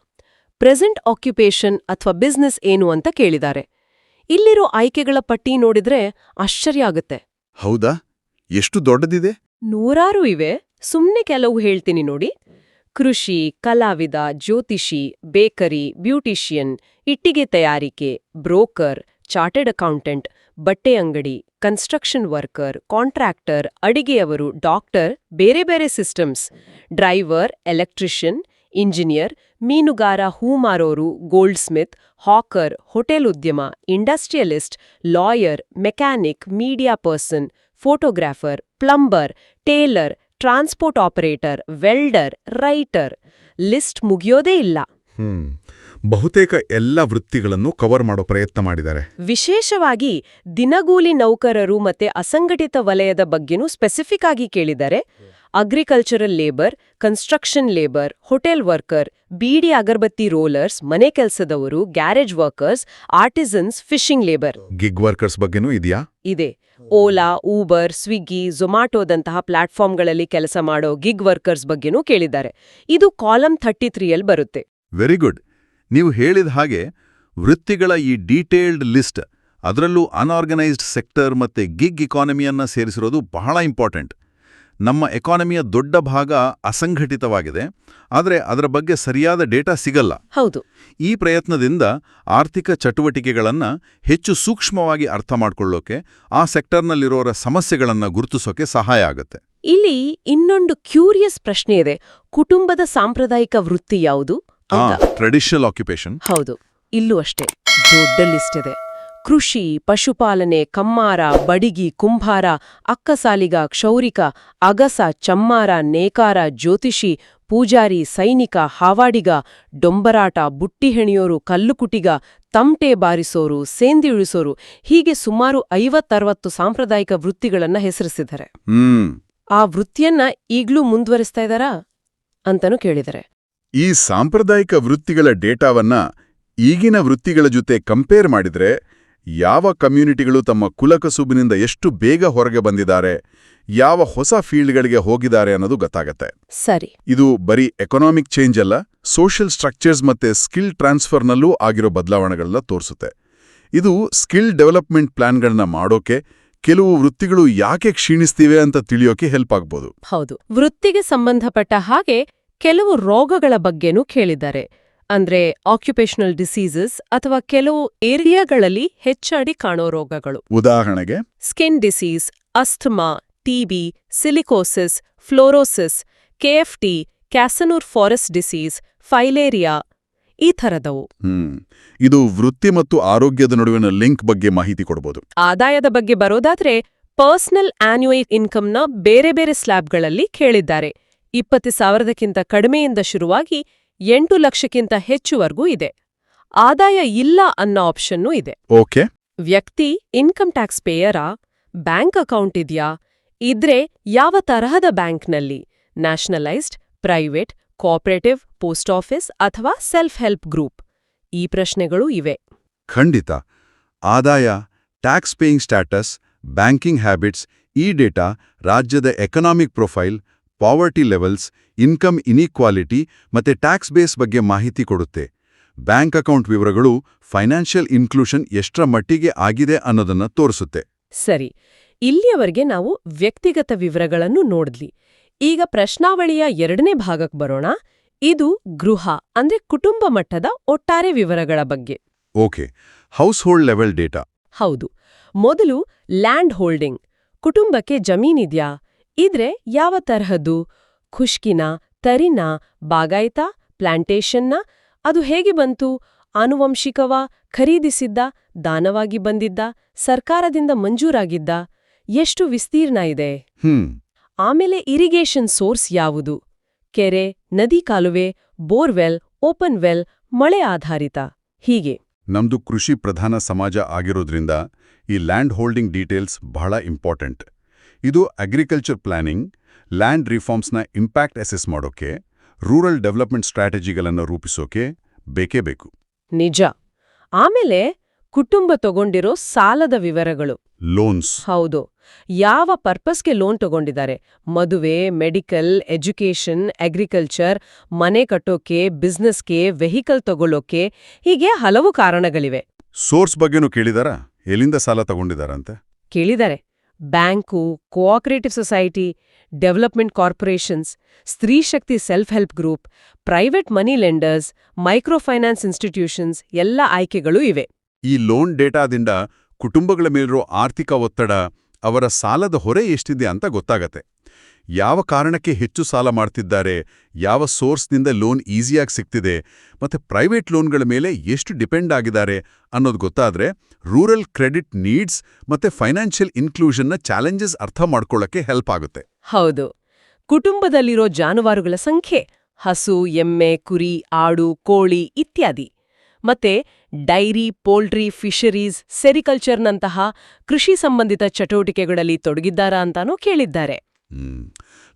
ಪ್ರೆಸೆಂಟ್ ಆಕ್ಯುಪೇಷನ್ ಅಥವಾ ಬಿಸ್ನೆಸ್ ಏನು ಅಂತ ಕೇಳಿದ್ದಾರೆ. ಇಲ್ಲಿರೋ ಆಯ್ಕೆಗಳ ಪಟ್ಟಿ ನೋಡಿದ್ರೆ ಆಶ್ಚರ್ಯ ಆಗುತ್ತೆ. ಹೌದಾ? ಎಷ್ಟು ದೊಡ್ಡದಿದೆ? ನೂರಾರು ಇವೆ. ಸುಮ್ನೆ ಕೆಲವು ಹೇಳ್ತೀನಿ ನೋಡಿ. ಕೃಷಿ, ಕಲಾವಿದ, ಜ್ಯೋತಿಷಿ, ಬೇಕರಿ, ಬ್ಯೂಟಿಷಿಯನ್, ಇಟ್ಟಿಗೆ ತಯಾರಿಕೆ, ಬ್ರೋಕರ್, ಚಾರ್ಟೆಡ್ ಅಕೌಂಟೆಂಟ್, ಬಟ್ಟೆ ಅಂಗಡಿ, ಕನ್ಸ್ಟ್ರಕ್ಷನ್ ವರ್ಕರ್, ಕಾಂಟ್ರಾಕ್ಟರ್, ಅಡಿಗೆಯವರು, ಡಾಕ್ಟರ್, ಬೇರೆ ಬೇರೆ ಸಿಸ್ಟಮ್ಸ್, ಡ್ರೈವರ್, ಎಲೆಕ್ಟ್ರಿಷಿಯನ್, ಇಂಜಿನಿಯರ್, ಮೀನುಗಾರ, ಹೂಮಾರೋರು ಗೋಲ್ಡ್ ಸ್ಮಿತ್ ಹಾಕರ್, ಹೋಟೆಲ್ ಉದ್ಯಮ, industrialist, lawyer, mechanic, media person, photographer, plumber, tailor transport operator welder writer list ಮುಗಿಯೋದೇ ಇಲ್ಲ. ಹ್ಮ್. ಬಹುತೇಕ ಎಲ್ಲ ವೃತ್ತಿಗಳನ್ನು ಕವರ್ ಮಾಡೋ ಪ್ರಯತ್ನ ಮಾಡಿದ್ದಾರೆ. ವಿಶೇಷವಾಗಿ ದಿನಗೂಲಿ ನೌಕರರು ಮತ್ತೆ ಅಸಂಘಟಿತ ವಲಯದ ಬಗ್ಗೆನೂ ಸ್ಪೆಸಿಫಿಕ್ ಆಗಿ ಕೇಳಿದ್ದಾರೆ. Agricultural labour construction labour hotel worker beedi agarbatti rollers ಮನೆ ಕೆಲಸದವರು garage workers artisans fishing labour gig workers ಬಗ್ಗೆನೂ ಇದೆಯಾ? ಇದೆ. ಓಲಾ ಊಬರ್ ಸ್ವಿಗ್ಗಿ ಝೊಮ್ಯಾಟೋದಂತಹ ಪ್ಲಾಟ್ಫಾರ್ಮ್ಗಳಲ್ಲಿ ಕೆಲಸ ಮಾಡೋ ಗಿಗ್ ವರ್ಕರ್ಸ್ ಬಗ್ಗೆನೂ ಕೇಳಿದ್ದಾರೆ. ಇದು ಕಾಲಂ ಥರ್ಟಿ ತ್ರೀಯಲ್ಲಿ ಬರುತ್ತೆ. ವೆರಿ ಗುಡ್ ನೀವು ಹೇಳಿದ ಹಾಗೆ ವೃತ್ತಿಗಳ ಈ ಡೀಟೇಲ್ಡ್ ಲಿಸ್ಟ್ ಅದರಲ್ಲೂ ಅನ್ಆರ್ಗನೈಸ್ಡ್ ಸೆಕ್ಟರ್ ಮತ್ತೆ ಗಿಗ್ ಇಕಾನಮಿಯನ್ನ ಸೇರಿಸಿರೋದು ಬಹಳ ಇಂಪಾರ್ಟೆಂಟ್ ನಮ್ಮ ಎಕಾನಮಿಯ ದೊಡ್ಡ ಭಾಗ ಅಸಂಘಟಿತವಾಗಿದೆ. ಆದರೆ ಅದರ ಬಗ್ಗೆ ಸರಿಯಾದ ಡೇಟಾ ಸಿಗಲ್ಲ. ಹೌದು. ಈ ಪ್ರಯತ್ನದಿಂದ ಆರ್ಥಿಕ ಚಟುವಟಿಕೆಗಳನ್ನು ಹೆಚ್ಚು ಸೂಕ್ಷ್ಮವಾಗಿ ಅರ್ಥ ಮಾಡ್ಕೊಳ್ಳೋಕೆ ಆ ಸೆಕ್ಟರ್ನಲ್ಲಿರೋರ ಸಮಸ್ಯೆಗಳನ್ನು ಗುರುತಿಸೋಕೆ ಸಹಾಯ ಆಗುತ್ತೆ. ಇಲ್ಲಿ ಇನ್ನೊಂದು ಕ್ಯೂರಿಯಸ್ ಪ್ರಶ್ನೆ ಇದೆ. ಕುಟುಂಬದ ಸಾಂಪ್ರದಾಯಿಕ ವೃತ್ತಿ ಯಾವುದು ಟ್ರೆಡಿಷನಲ್ ಆಕ್ಯುಪೇಷನ್ ಹೌದು. ಇಲ್ಲೂ ಅಷ್ಟೇ. ದೊಡ್ಡ ಲಿಸ್ಟ್ ಇದೆ. ಕೃಷಿ ಪಶುಪಾಲನೆ ಕಮ್ಮಾರ ಬಡಿಗಿ ಕುಂಭಾರ ಅಕ್ಕಸಾಲಿಗ ಕ್ಷೌರಿಕ ಅಗಸ ಚಮ್ಮಾರ ನೇಕಾರ ಜ್ಯೋತಿಷಿ ಪೂಜಾರಿ ಸೈನಿಕ ಹಾವಾಡಿಗ ಡೊಂಬರಾಟ ಬುಟ್ಟಿ ಹೆಣಿಯೋರು ಕಲ್ಲುಕುಟಿಗ ತಮಟೆ ಬಾರಿಸೋರು ಸೇಂದಿಳಿಸೋರು ಹೀಗೆ ಸುಮಾರು ಐವತ್ತರವತ್ತು ಸಾಂಪ್ರದಾಯಿಕ ವೃತ್ತಿಗಳನ್ನ ಹೆಸರಿಸಿದ್ದಾರೆ. ಆ ವೃತ್ತಿಯನ್ನ ಈಗ್ಲೂ ಮುಂದುವರಿಸ್ತಾ ಇದ್ದಾರಾ? ಅಂತನೂ ಕೇಳಿದರೆ ಈ ಸಾಂಪ್ರದಾಯಿಕ ವೃತ್ತಿಗಳ ಡೇಟಾವನ್ನ ಈಗಿನ ವೃತ್ತಿಗಳ ಜೊತೆ ಕಂಪೇರ್ ಮಾಡಿದ್ರೆ ಯಾವ ಕಮ್ಯುನಿಟಿಗಳು ತಮ್ಮ ಕುಲಕಸುಬಿನಿಂದ ಎಷ್ಟು ಬೇಗ ಹೊರಗೆ ಬಂದಿದ್ದಾರೆ ಯಾವ ಹೊಸ ಫೀಲ್ಡ್ಗಳಿಗೆ ಹೋಗಿದ್ದಾರೆ ಅನ್ನೋದು ಗೊತ್ತಾಗತ್ತೆ. ಸರಿ. ಇದು ಬರೀ ಎಕನಾಮಿಕ್ ಚೇಂಜ್ ಅಲ್ಲ ಸೋಷಿಯಲ್ ಸ್ಟ್ರಕ್ಚರ್ಸ್ ಮತ್ತೆ ಸ್ಕಿಲ್ ಟ್ರಾನ್ಸ್ಫರ್ನಲ್ಲೂ ಆಗಿರೋ ಬದಲಾವಣೆಗಳನ್ನ ತೋರಿಸುತ್ತೆ. ಇದು ಸ್ಕಿಲ್ ಡೆವಲಪ್ಮೆಂಟ್ ಪ್ಲಾನ್ಗಳನ್ನ ಮಾಡೋಕೆ ಕೆಲವು ವೃತ್ತಿಗಳು ಯಾಕೆ ಕ್ಷೀಣಿಸ್ತಿವೆ ಅಂತ ತಿಳಿಯೋಕೆ ಹೆಲ್ಪ್ ಆಗ್ಬೋದು. ಹೌದು. ವೃತ್ತಿಗೆ ಸಂಬಂಧಪಟ್ಟ ಹಾಗೆ ಕೆಲವು ರೋಗಗಳ ಬಗ್ಗೆನೂ ಕೇಳಿದ್ದಾರೆ. ಅಂದ್ರೆ ಆಕ್ಯುಪೇಷನಲ್ ಡಿಸೀಸಸ್ ಅಥವಾ ಕೆಲವು ಏರಿಯಾಗಳಲ್ಲಿ ಹೆಚ್ಚಾಗಿ ಕಾಣೋ ರೋಗಗಳು. ಉದಾಹರಣೆಗೆ skin disease asthma TB silicosis fluorosis KFT Kyasanur forest disease filaria ಈ ಥರದವು. ಇದು ವೃತ್ತಿ ಮತ್ತು ಆರೋಗ್ಯದ ನಡುವಿನ ಲಿಂಕ್ ಬಗ್ಗೆ ಮಾಹಿತಿ ಕೊಡಬಹುದು ಆದಾಯದ ಬಗ್ಗೆ ಬರೋದಾದ್ರೆ ಪರ್ಸನಲ್ ಆನ್ಯುಯಲ್ ಇನ್ಕಮ್ನ ಬೇರೆ ಬೇರೆ ಸ್ಲ್ಯಾಬ್ಗಳಲ್ಲಿ ಕೇಳಿದ್ದಾರೆ. ಇಪ್ಪತ್ತು ಸಾವಿರದಕ್ಕಿಂತ ಕಡಿಮೆಯಿಂದ ಶುರುವಾಗಿ ಎಂಟು ಲಕ್ಷಕ್ಕಿಂತ ಹೆಚ್ಚುವರೆಗೂ ಇದೆ. ಆದಾಯ ಇಲ್ಲ ಅನ್ನೋ ಆಪ್ಷನ್ನೂ ಇದೆ. ಓಕೆ. ವ್ಯಕ್ತಿ ಇನ್ಕಮ್ ಟ್ಯಾಕ್ಸ್ ಪೇಯರಾ ಬ್ಯಾಂಕ್ ಅಕೌಂಟ್ ಇದ್ಯಾ? ಇದ್ರೆ ಯಾವ ತರಹದ ಬ್ಯಾಂಕ್ನಲ್ಲಿ? Nationalised private cooperative post office ಅಥವಾ ಸೆಲ್ಫ್ ಹೆಲ್ಪ್ ಗ್ರೂಪ್? ಈ ಪ್ರಶ್ನೆಗಳು ಇವೆ. ಖಂಡಿತ. ಆದಾಯ tax paying status banking habits ಈ ಡೇಟಾ ರಾಜ್ಯದ economic profile poverty levels income inequality ಮತ್ತೆ ಟ್ಯಾಕ್ಸ್ ಬೇಸ್ ಬಗ್ಗೆ ಮಾಹಿತಿ ಕೊಡುತ್ತೆ. ಬ್ಯಾಂಕ್ ಅಕೌಂಟ್ ವಿವರಗಳು ಫೈನಾನ್ಷಿಯಲ್ ಇನ್ಕ್ಲೂಷನ್ ಎಷ್ಟರ ಮಟ್ಟಿಗೆ ಆಗಿದೆ ಅನ್ನೋದನ್ನ ತೋರಿಸುತ್ತೆ. ಸರಿ ಇಲ್ಲಿಯವರೆಗೆ ನಾವು ವ್ಯಕ್ತಿಗತ ವಿವರಗಳನ್ನು ನೋಡಿದ್ಲಿ ಈಗ ಪ್ರಶ್ನಾವಳಿಯ ಎರಡನೇ ಭಾಗಕ್ಕೆ ಬರೋಣ. ಇದು ಗೃಹ ಅಂದ್ರೆ ಕುಟುಂಬ ಮಟ್ಟದ ಒಟ್ಟಾರೆ ವಿವರಗಳ ಬಗ್ಗೆ. Okay household level data ಹೌದು ಮೊದಲು ಲ್ಯಾಂಡ್ ಹೋಲ್ಡಿಂಗ್ ಕುಟುಂಬಕ್ಕೆ ಜಮೀನಿದ್ಯಾ ಇದ್ರೆ ಯಾವ ತರಹದ್ದು? ಖುಷ್ಕಿನ ತರಿನ ಬಾಗಾಯ್ತಾ ಪ್ಲಾಂಟೇಶನ್ನ ಅದು ಹೇಗೆ ಬಂತು? ಆನುವಂಶಿಕವ ಖರೀದಿಸಿದ್ದ ದಾನವಾಗಿ ಬಂದಿದ್ದ ಸರ್ಕಾರದಿಂದ ಮಂಜೂರಾಗಿದ್ದ? ಎಷ್ಟು ವಿಸ್ತೀರ್ಣ ಇದೆ? ಆಮೇಲೆ ಇರಿಗೇಷನ್ ಸೋರ್ಸ್ ಯಾವುದು? ಕೆರೆ ನದಿ ಕಾಲುವೆ ಬೋರ್ವೆಲ್ ಓಪನ್ ವೆಲ್ ಮಳೆ ಆಧಾರಿತ. ಹೀಗೆ. ನಮ್ದು ಕೃಷಿ ಪ್ರಧಾನ ಸಮಾಜ ಆಗಿರೋದ್ರಿಂದ ಈ ಲ್ಯಾಂಡ್ ಹೋಲ್ಡಿಂಗ್ ಡೀಟೇಲ್ಸ್ ಬಹಳ ಇಂಪಾರ್ಟೆಂಟ್. ಇದು ಅಗ್ರಿಕಲ್ಚರ್ ಪ್ಲಾನಿಂಗ್ ಲ್ಯಾಂಡ್ ರಿಫಾರ್ಮ್ಸ್ನ ಇಂಪ್ಯಾಕ್ಟ್ ಅಸೆಸ್ ಮಾಡೋಕೆ ರೂರಲ್ ಡೆವಲಪ್ಮೆಂಟ್ ಸ್ಟ್ರಾಟಜಿಗಳನ್ನು ರೂಪಿಸೋಕೆ ಬೇಕೇ ಬೇಕು. ನಿಜ. ಆಮೇಲೆ ಕುಟುಂಬ ತಗೊಂಡಿರೋ ಸಾಲದ ವಿವರಗಳು. ಲೋನ್ಸ್ ಹೌದು. ಯಾವ ಪರ್ಪಸ್ಗೆ ಲೋನ್ ತಗೊಂಡಿದ್ದಾರೆ? ಮದುವೆ ಮೆಡಿಕಲ್ ಎಜುಕೇಷನ್ ಅಗ್ರಿಕಲ್ಚರ್ ಮನೆ ಕಟ್ಟೋಕೆ ಬಿಸ್ನೆಸ್ಗೆ ವೆಹಿಕಲ್ ತಗೊಳ್ಳೋಕೆ ಹೀಗೆ ಹಲವು ಕಾರಣಗಳಿವೆ. ಸೋರ್ಸ್ ಬಗ್ಗೆನೂ ಕೇಳಿದಾರಾ? ಎಲ್ಲಿಂದ ಸಾಲ ತಗೊಂಡಿದಾರಂತೆ? ಕೇಳಿದ್ದಾರೆ bank cooperative society development corporations Stree Shakti self help group private money lenders micro finance institutions ಎಲ್ಲ ಆಯ್ಕೆಗಳು ಇವೆ. ಈ ಲೋನ್ ಡೇಟಾದಿಂದ ಕುಟುಂಬಗಳ ಮೇಲಿರೋ ಆರ್ಥಿಕ ಒತ್ತಡ, ಅವರ ಸಾಲದ ಹೊರೆ ಎಷ್ಟಿದೆ ಅಂತ ಗೊತ್ತಾಗತ್ತೆ. ಯಾವ ಕಾರಣಕ್ಕೆ ಹೆಚ್ಚು ಸಾಲ ಮಾಡ್ತಿದ್ದಾರೆ, ಯಾವ ಸೋರ್ಸ್ನಿಂದ ಲೋನ್ ಈಸಿಯಾಗಿ ಸಿಗ್ತಿದೆ, ಮತ್ತೆ ಪ್ರೈವೇಟ್ ಲೋನ್ಗಳ ಮೇಲೆ ಎಷ್ಟು ಡಿಪೆಂಡ್ ಆಗಿದ್ದಾರೆ ಅನ್ನೋದು ಗೊತ್ತಾದ್ರೆ ರೂರಲ್ ಕ್ರೆಡಿಟ್ ನೀಡ್ಸ್ ಮತ್ತೆ ಫೈನಾನ್ಷಿಯಲ್ ಇನ್ಕ್ಲೂಷನ್ನ ಚಾಲೆಂಜಸ್ ಅರ್ಥ ಮಾಡ್ಕೊಳ್ಳೋಕ್ಕೆ ಹೆಲ್ಪ್ ಆಗುತ್ತೆ. ಹೌದು. ಕುಟುಂಬದಲ್ಲಿರೋ ಜಾನುವಾರುಗಳ ಸಂಖ್ಯೆ, ಹಸು, ಎಮ್ಮೆ, ಕುರಿ, ಆಡು, ಕೋಳಿ ಇತ್ಯಾದಿ. ಮತ್ತೆ ಡೈರಿ, ಪೋಲ್ಟ್ರಿ, ಫಿಷರೀಸ್, ಸೆರಿಕಲ್ಚರ್ನಂತಹ ಕೃಷಿ ಸಂಬಂಧಿತ ಚಟುವಟಿಕೆಗಳಲ್ಲಿ ತೊಡಗಿದ್ದಾರಾ ಅಂತಾನೂ ಕೇಳಿದ್ದಾರೆ.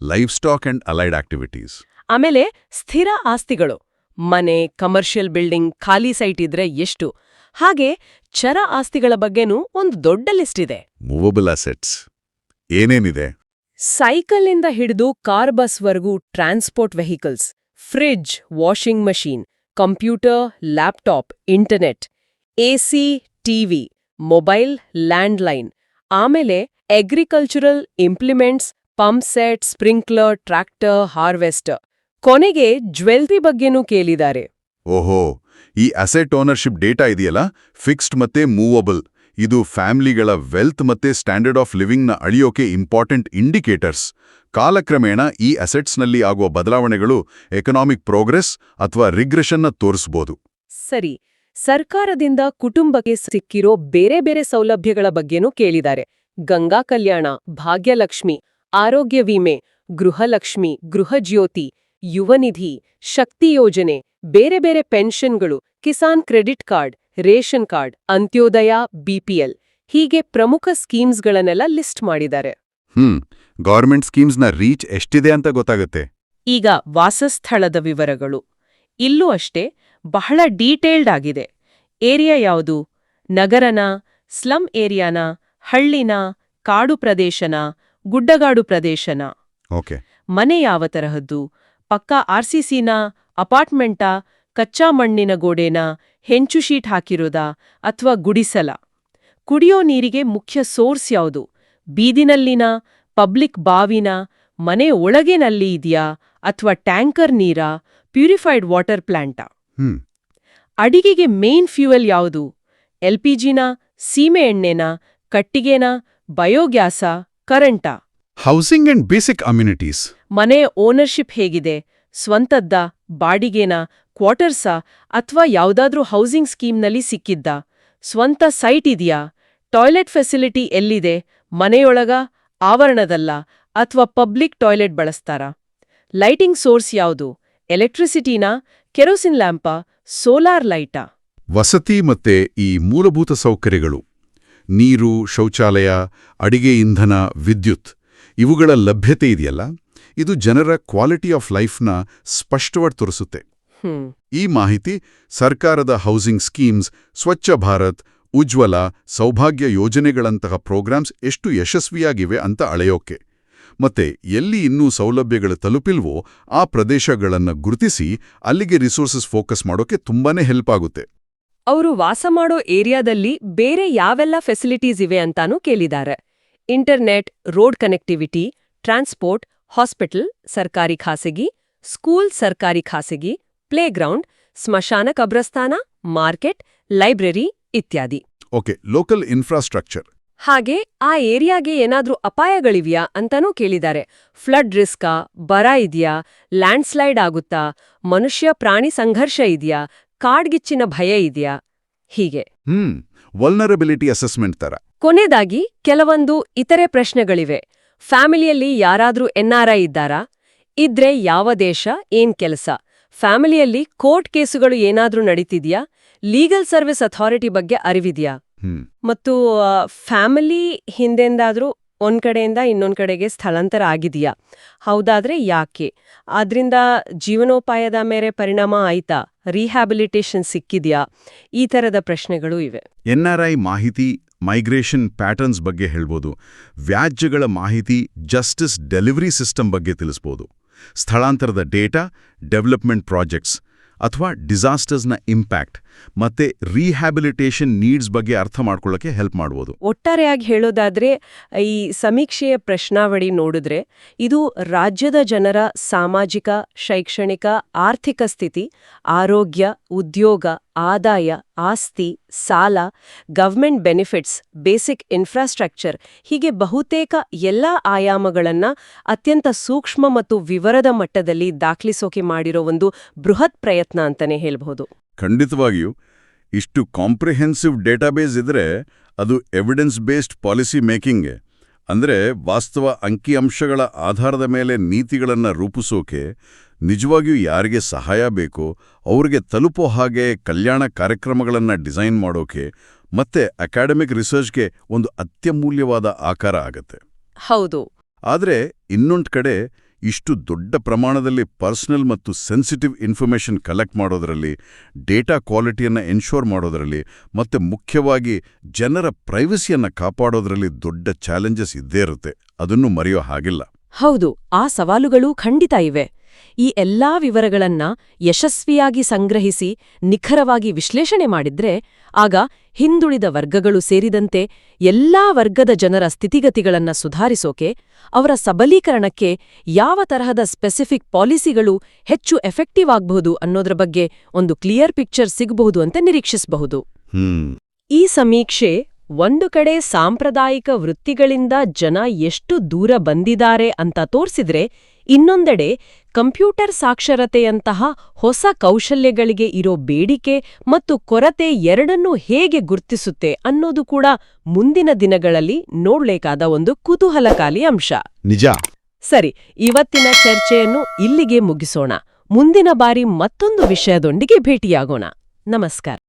Livestock and allied activities. ಆಮೇಲೆ ಸ್ಥಿರ ಆಸ್ತಿಗಳು. ಮನೆ ಕಮರ್ಷಿಯಲ್ ಬಿಲ್ಡಿಂಗ್ ಖಾಲಿ ಸೈಟ್ ಇದ್ರೆ ಎಷ್ಟು? ಹಾಗೆ ಚರ ಆಸ್ತಿಗಳ ಬಗ್ಗೆನೂ ಒಂದು ದೊಡ್ಡ ಲಿಸ್ಟ್ ಇದೆ. Movable assets. ಏನೇನಿದೆ? ಸೈಕಲ್ನಿಂದ ಹಿಡಿದು car ಬಸ್ವರೆಗೂ transport vehicles fridge washing machine computer laptop internet AC TV mobile landline ಆಮೇಲೆ agricultural implements pump set sprinkler tractor harvester ಕೊನೆಗೆ ಜ್ವೆಲ್ರಿ ಬಗ್ಗೆನೂ ಕೇಳಿದ್ದಾರೆ. ಓಹೋ ಈ ಅಸೆಟ್ ಓನರ್ಶಿಪ್ ಡೇಟಾ ಇದೆಯಲ್ಲ? ಫಿಕ್ಸ್ಡ್ ಮತ್ತೆ ಮೂವಬಲ್. ಇದು ಫ್ಯಾಮಿಲಿಗಳ ವೆಲ್ತ್ ಮತ್ತೆ ಸ್ಟ್ಯಾಂಡರ್ಡ್ ಆಫ್ ಲಿವಿಂಗ್ನ ಅಳಿಯೋಕೆ ಇಂಪಾರ್ಟೆಂಟ್ ಇಂಡಿಕೇಟರ್ಸ್. ಕಾಲಕ್ರಮೇಣ ಈ ಅಸೆಟ್ಸ್ನಲ್ಲಿ ಆಗುವ ಬದಲಾವಣೆಗಳು ಎಕನಾಮಿಕ್ ಪ್ರೋಗ್ರೆಸ್ ಅಥವಾ ರಿಗ್ರೆಷನ್ನ ತೋರಿಸಬಹುದು ಸರಿ ಸರ್ಕಾರದಿಂದ ಕುಟುಂಬಕ್ಕೆ ಸಿಕ್ಕಿರೋ ಬೇರೆ ಬೇರೆ ಸೌಲಭ್ಯಗಳ ಬಗ್ಗೆನೂ ಕೇಳಿದ್ದಾರೆ. ಗಂಗಾ ಕಲ್ಯಾಣ ಭಾಗ್ಯಲಕ್ಷ್ಮಿ ಆರೋಗ್ಯ ವಿಮೆ ಗೃಹಲಕ್ಷ್ಮಿ ಗೃಹಜ್ಯೋತಿ ಯುವನಿಧಿ ಶಕ್ತಿ ಯೋಜನೆ ಬೇರೆ ಬೇರೆ ಪೆನ್ಷನ್ಗಳು Kisan credit card ration card Antyodaya BPL ಹೀಗೆ ಪ್ರಮುಖ ಸ್ಕೀಮ್ಸ್ಗಳನ್ನೆಲ್ಲ ಲಿಸ್ಟ್ ಮಾಡಿದ್ದಾರೆ. ಹ್ಮ್ ಗೌರ್ಮೆಂಟ್ ಸ್ಕೀಮ್ಸ್ನ ರೀಚ್ ಎಷ್ಟಿದೆ ಅಂತ ಗೊತ್ತಾಗುತ್ತೆ. ಈಗ ವಾಸಸ್ಥಳದ ವಿವರಗಳು. ಇಲ್ಲೂ ಅಷ್ಟೇ ಬಹಳ ಡೀಟೇಲ್ಡ್ ಆಗಿದೆ. ಏರಿಯಾ ಯಾವುದು? ನಗರನ ಸ್ಲಮ್ ಏರಿಯಾನ ಹಳ್ಳಿನ ಕಾಡು ಪ್ರದೇಶನ ಗುಡ್ಡಗಾಡು ಪ್ರದೇಶನ. ಓಕೆ. ಮನೆ ಯಾವ ತರಹದ್ದು? ಪಕ್ಕಾ ಆರ್ಸಿಸಿನ ಅಪಾರ್ಟ್ಮೆಂಟಾ ಕಚ್ಚಾ ಮಣ್ಣಿನ ಗೋಡೆನ ಹೆಂಚು ಶೀಟ್ ಹಾಕಿರೋದಾ ಅಥವಾ ಗುಡಿಸಲ? ಕುಡಿಯೋ ನೀರಿಗೆ ಮುಖ್ಯ ಸೋರ್ಸ್ ಯಾವುದು? ಬೀದಿನಲ್ಲಿನ ಪಬ್ಲಿಕ್ ಬಾವಿನ ಮನೆ ಒಳಗೆ ನಲ್ಲಿ ಇದೆಯಾ ಅಥವಾ ಟ್ಯಾಂಕರ್ ನೀರಾ ಪ್ಯೂರಿಫೈಡ್ ವಾಟರ್ ಪ್ಲಾಂಟಾ? ಅಡಿಗೆಗೆ ಮೇನ್ ಫ್ಯೂಯಲ್ ಯಾವುದು? ಜಿನ ಸೀಮೆ ಎಣ್ಣೆನ ಕಟ್ಟಿಗೆನ ಬಯೋಗ್ಯಾಸ? ಕರೆಂಟಾ. ಹೌಸಿಂಗ್ ಅಂಡ್ ಬೇಸಿಕ್ ಅಮ್ಯುನಿಟೀಸ್ ಮನೆ ಓನರ್ಶಿಪ್ ಹೇಗಿದೆ? ಸ್ವಂತದ್ದ ಬಾಡಿಗೆನ ಕ್ವಾರ್ಟರ್ಸಾ ಅಥವಾ ಯಾವುದಾದ್ರೂ ಹೌಸಿಂಗ್ ಸ್ಕೀಮ್ನಲ್ಲಿ ಸಿಕ್ಕಿದ್ದ? ಸ್ವಂತ ಸೈಟ್ ಇದೆಯಾ? ಟಾಯ್ಲೆಟ್ ಫೆಸಿಲಿಟಿ ಎಲ್ಲಿದೆ? ಮನೆಯೊಳಗ ಆವರಣದಲ್ಲ ಅಥವಾ ಪಬ್ಲಿಕ್ ಟಾಯ್ಲೆಟ್ ಬಳಸ್ತಾರಾ? ಲೈಟಿಂಗ್ ಸೋರ್ಸ್ ಯಾವುದು? ಎಲೆಕ್ಟ್ರಿಸಿಟಿನ ಕೆರೋಸಿನ್ ಲ್ಯಾಂಪ ಸೋಲಾರ್ ಲೈಟಾ ವಸತಿ ಮತ್ತೆ ಈ ಮೂಲಭೂತ ಸೌಕರ್ಯಗಳು. ನೀರು ಶೌಚಾಲಯ ಅಡಿಗೆ ಇಂಧನ ವಿದ್ಯುತ್ ಇವುಗಳ ಲಭ್ಯತೆ ಇದೆಯಲ್ಲ? ಇದು ಜನರ ಕ್ವಾಲಿಟಿ ಆಫ್ ಲೈಫ್ನ ಸ್ಪಷ್ಟವಾಗಿ ತೋರಿಸುತ್ತೆ. ಈ ಮಾಹಿತಿ ಸರ್ಕಾರದ ಹೌಸಿಂಗ್ ಸ್ಕೀಮ್ಸ್ ಸ್ವಚ್ಛ ಭಾರತ್ ಉಜ್ವಲ ಸೌಭಾಗ್ಯ ಯೋಜನೆಗಳಂತಹ ಪ್ರೋಗ್ರಾಮ್ಸ್ ಎಷ್ಟು ಯಶಸ್ವಿಯಾಗಿವೆ ಅಂತ ಅಳೆಯೋಕೆ. ಮತ್ತೆ ಎಲ್ಲಿ ಇನ್ನೂ ಸೌಲಭ್ಯಗಳು ತಲುಪಿಲ್ವೋ ಆ ಪ್ರದೇಶಗಳನ್ನು ಗುರುತಿಸಿ ಅಲ್ಲಿಗೆ ರಿಸೋರ್ಸಸ್ ಫೋಕಸ್ ಮಾಡೋಕೆ ತುಂಬಾನೇ ಹೆಲ್ಪ್ ಆಗುತ್ತೆ. ಅವರು ವಾಸ ಮಾಡೋ ಏರಿಯಾದಲ್ಲಿ ಬೇರೆ ಯಾವೆಲ್ಲ ಫೆಸಿಲಿಟೀಸ್ ಇವೆ ಅಂತಾನೂ ಕೇಳಿದ್ದಾರೆ. Internet road connectivity transport hospital ಸರ್ಕಾರಿ ಖಾಸಗಿ ಸ್ಕೂಲ್ ಸರ್ಕಾರಿ ಖಾಸಗಿ ಪ್ಲೇಗ್ರೌಂಡ್ ಸ್ಮಶಾನ ಕಬ್ರಸ್ತಾನ ಮಾರ್ಕೆಟ್ ಲೈಬ್ರರಿ ಇತ್ಯಾದಿ. ಓಕೆ ಲೋಕಲ್ ಇನ್ಫ್ರಾಸ್ಟ್ರಕ್ಚರ್ ಹಾಗೆ ಆ ಏರಿಯಾಗೆ ಏನಾದ್ರೂ ಅಪಾಯಗಳಿವ್ಯಾ ಅಂತಾನೂ ಕೇಳಿದ್ದಾರೆ. ಫ್ಲಡ್ ರಿಸ್ಕಾ ಬರ ಇದೆಯಾ ಲ್ಯಾಂಡ್ಸ್ಲೈಡ್ ಆಗುತ್ತಾ ಮನುಷ್ಯ ಪ್ರಾಣಿ ಸಂಘರ್ಷ ಇದೆಯಾ ಕಾಡ್ಗಿಚ್ಚಿನ ಭಯ ಇದೆಯಾ? ಹೀಗೆ. ಹ್ಮ್ ವಲ್ನರಬಿಲಿಟಿ ಅಸೆಸ್ಮೆಂಟ್ ತರ. ಕೊನೆದಾಗಿ ಕೆಲವೊಂದು ಇತರೆ ಪ್ರಶ್ನೆಗಳಿವೆ. ಫ್ಯಾಮಿಲಿಯಲ್ಲಿ ಯಾರಾದ್ರೂ ಎನ್ಆರ್ಐ ಇದ್ದಾರಾ? ಇದ್ರೆ ಯಾವ ದೇಶ ಏನ್ ಕೆಲಸ? ಫ್ಯಾಮಿಲಿಯಲ್ಲಿ ಕೋರ್ಟ್ ಕೇಸುಗಳು ಏನಾದ್ರೂ ನಡೀತಿದ್ಯಾ? ಲೀಗಲ್ ಸರ್ವಿಸ್ ಅಥಾರಿಟಿ ಬಗ್ಗೆ ಅರಿವಿದ್ಯಾ? ಮತ್ತು ಫ್ಯಾಮಿಲಿ ಹಿಂದೆಂದಾದ್ರೂ ಒಂದ್ ಕಡೆಯಿಂದ ಇನ್ನೊಂದ್ ಕಡೆಗೆ ಸ್ಥಳಾಂತರ ಆಗಿದೆಯಾ? ಹೌದಾದ್ರೆ ಯಾಕೆ? ಆದ್ರಿಂದ ಜೀವನೋಪಾಯದ ಮೇಲೆ ಪರಿಣಾಮ ಆಯ್ತಾ? ರಿಹ್ಯಾಬಿಲಿಟೇಷನ್ ಸಿಕ್ಕಿದ್ಯಾ? ಈ ಥರದ ಪ್ರಶ್ನೆಗಳು ಇವೆ. ಎನ್ಆರ್ಐ ಮಾಹಿತಿ, ಮೈಗ್ರೇಷನ್ ಪ್ಯಾಟರ್ನ್ಸ್ ಬಗ್ಗೆ ಹೇಳ್ಬೋದು. ವ್ಯಾಜ್ಯಗಳ ಮಾಹಿತಿ, ಜಸ್ಟಿಸ್ ಡೆಲಿವರಿ ಸಿಸ್ಟಮ್ ಬಗ್ಗೆ ತಿಳಿಸ್ಬೋದು. ಸ್ಥಳಾಂತರದ ಡೇಟಾ, ಡೆವಲಪ್ಮೆಂಟ್ ಪ್ರಾಜೆಕ್ಟ್ಸ್. ಅಥವಾ ಡಿಸಾಸ್ಟರ್ಸ್ನ ಇಂಪ್ಯಾಕ್ಟ್ ಮತ್ತೆ ರೀಹ್ಯಾಬಿಲಿಟೇಷನ್ ನೀಡ್ಸ್ ಬಗ್ಗೆ ಅರ್ಥ ಮಾಡ್ಕೊಳ್ಳೋಕೆ ಹೆಲ್ಪ್ ಮಾಡ್ಬೋದು. ಒಟ್ಟಾರೆಯಾಗಿ ಹೇಳೋದಾದ್ರೆ, ಈ ಸಮೀಕ್ಷೆಯ ಪ್ರಶ್ನಾವಳಿ ನೋಡಿದ್ರೆ, ಇದು ರಾಜ್ಯದ ಜನರ ಸಾಮಾಜಿಕ, ಶೈಕ್ಷಣಿಕ, ಆರ್ಥಿಕ ಸ್ಥಿತಿ, ಆರೋಗ್ಯ, ಉದ್ಯೋಗ ಆದಾಯ, ಆಸ್ತಿ, ಸಾಲ ಗವರ್ಮೆಂಟ್ ಬೆನಿಫಿಟ್ಸ್, ಬೇಸಿಕ್ ಇನ್ಫ್ರಾಸ್ಟ್ರಕ್ಚರ್ ಹೀಗೆ ಬಹುತೇಕ ಎಲ್ಲ ಆಯಾಮಗಳನ್ನ ಅತ್ಯಂತ ಸೂಕ್ಷ್ಮ ಮತ್ತು ವಿವರದ ಮಟ್ಟದಲ್ಲಿ ದಾಖಲಿಸೋಕೆ ಮಾಡಿರೋ ಒಂದು ಬೃಹತ್ ಪ್ರಯತ್ನ ಅಂತಾನೆ ಹೇಳ್ಬಹುದು. ಖಂಡಿತವಾಗಿಯೂ, ಇಷ್ಟು ಕಾಂಪ್ರಿಹೆನ್ಸಿವ್ ಡೇಟಾಬೇಸ್ ಇದ್ರೆ ಅದು ಎವಿಡೆನ್ಸ್ ಬೇಸ್ಡ್ ಪಾಲಿಸಿ ಮೇಕಿಂಗ್ ಅಂದ್ರೆ ವಾಸ್ತವ ಅಂಕಿಅಂಶಗಳ ಆಧಾರದ ಮೇಲೆ ನೀತಿಗಳನ್ನು ರೂಪಿಸೋಕೆ ನಿಜವಾಗಿಯೂ ಯಾರಿಗೆ ಸಹಾಯ ಬೇಕೋ ಅವ್ರಿಗೆ ತಲುಪೋ ಹಾಗೆ ಕಲ್ಯಾಣ ಕಾರ್ಯಕ್ರಮಗಳನ್ನು ಡಿಸೈನ್ ಮಾಡೋಕೆ ಮತ್ತೆ ಅಕಾಡೆಮಿಕ್ ರಿಸರ್ಚ್ಗೆ ಒಂದು ಅತ್ಯಮೂಲ್ಯವಾದ ಆಕಾರ ಆಗತ್ತೆ. ಹೌದು. ಆದರೆ ಇನ್ನೊಂದು ಕಡೆ ಇಷ್ಟು ದೊಡ್ಡ ಪ್ರಮಾಣದಲ್ಲಿ ಪರ್ಸನಲ್ ಮತ್ತು ಸೆನ್ಸಿಟಿವ್ ಇನ್ಫಾರ್ಮೇಷನ್ ಕಲೆಕ್ಟ್ ಮಾಡೋದರಲ್ಲಿ ಡೇಟಾ ಕ್ವಾಲಿಟಿಯನ್ನು ಎನ್ಶೋರ್ ಮಾಡೋದರಲ್ಲಿ ಮತ್ತೆ ಮುಖ್ಯವಾಗಿ ಜನರ ಪ್ರೈವಸಿಯನ್ನು ಕಾಪಾಡೋದರಲ್ಲಿ ದೊಡ್ಡ ಚಾಲೆಂಜಸ್ ಇದ್ದೇ ಇರುತ್ತೆ. ಅದನ್ನು ಮರೆಯೋ ಹಾಗಿಲ್ಲ. ಹೌದು ಆ ಸವಾಲುಗಳು ಖಂಡಿತ ಇವೆ. ಈ ಎಲ್ಲಾ ವಿವರಗಳನ್ನ ಯಶಸ್ವಿಯಾಗಿ ಸಂಗ್ರಹಿಸಿ ನಿಖರವಾಗಿ ವಿಶ್ಲೇಷಣೆ ಮಾಡಿದ್ರೆ ಆಗ ಹಿಂದುಳಿದ ವರ್ಗಗಳು ಸೇರಿದಂತೆ ಎಲ್ಲಾ ವರ್ಗದ ಜನರ ಸ್ಥಿತಿಗತಿಗಳನ್ನ ಸುಧಾರಿಸೋಕೆ ಅವರ ಸಬಲೀಕರಣಕ್ಕೆ ಯಾವ ತರಹದ ಸ್ಪೆಸಿಫಿಕ್ ಪಾಲಿಸಿಗಳು ಹೆಚ್ಚು ಎಫೆಕ್ಟಿವ್ ಆಗಬಹುದು ಅನ್ನೋದ್ರ ಬಗ್ಗೆ ಒಂದು ಕ್ಲಿಯರ್ ಪಿಕ್ಚರ್ ಸಿಗಬಹುದು ಅಂತ ನಿರೀಕ್ಷಿಸಬಹುದು. ಈ ಸಮೀಕ್ಷೆ ಒಂದು ಕಡೆ ಸಾಂಪ್ರದಾಯಿಕ ವೃತ್ತಿಗಳಿಂದ ಜನ ಎಷ್ಟು ದೂರ ಬಂದಿದ್ದಾರೆ ಅಂತ ತೋರ್ಸಿದ್ರೆ ಇನ್ನೊಂದೆಡೆ ಕಂಪ್ಯೂಟರ್ ಸಾಕ್ಷರತೆಯಂತಹ ಹೊಸ ಕೌಶಲ್ಯಗಳಿಗೆ ಇರೋ ಬೇಡಿಕೆ ಮತ್ತು ಕೊರತೆ ಎರಡನ್ನೂ ಹೇಗೆ ಗುರ್ತಿಸುತ್ತೆ ಅನ್ನೋದು ಕೂಡ ಮುಂದಿನ ದಿನಗಳಲ್ಲಿ ನೋಡ್ಲೇಕಾದ ಒಂದು ಕುತೂಹಲಕಾಲಿ ಅಂಶ. ನಿಜ. ಸರಿ ಇವತ್ತಿನ ಚರ್ಚೆಯನ್ನು ಇಲ್ಲಿಗೆ ಮುಗಿಸೋಣ. ಮುಂದಿನ ಬಾರಿ ಮತ್ತೊಂದು ವಿಷಯದೊಂದಿಗೆ ಭೇಟಿಯಾಗೋಣ. ನಮಸ್ಕಾರ.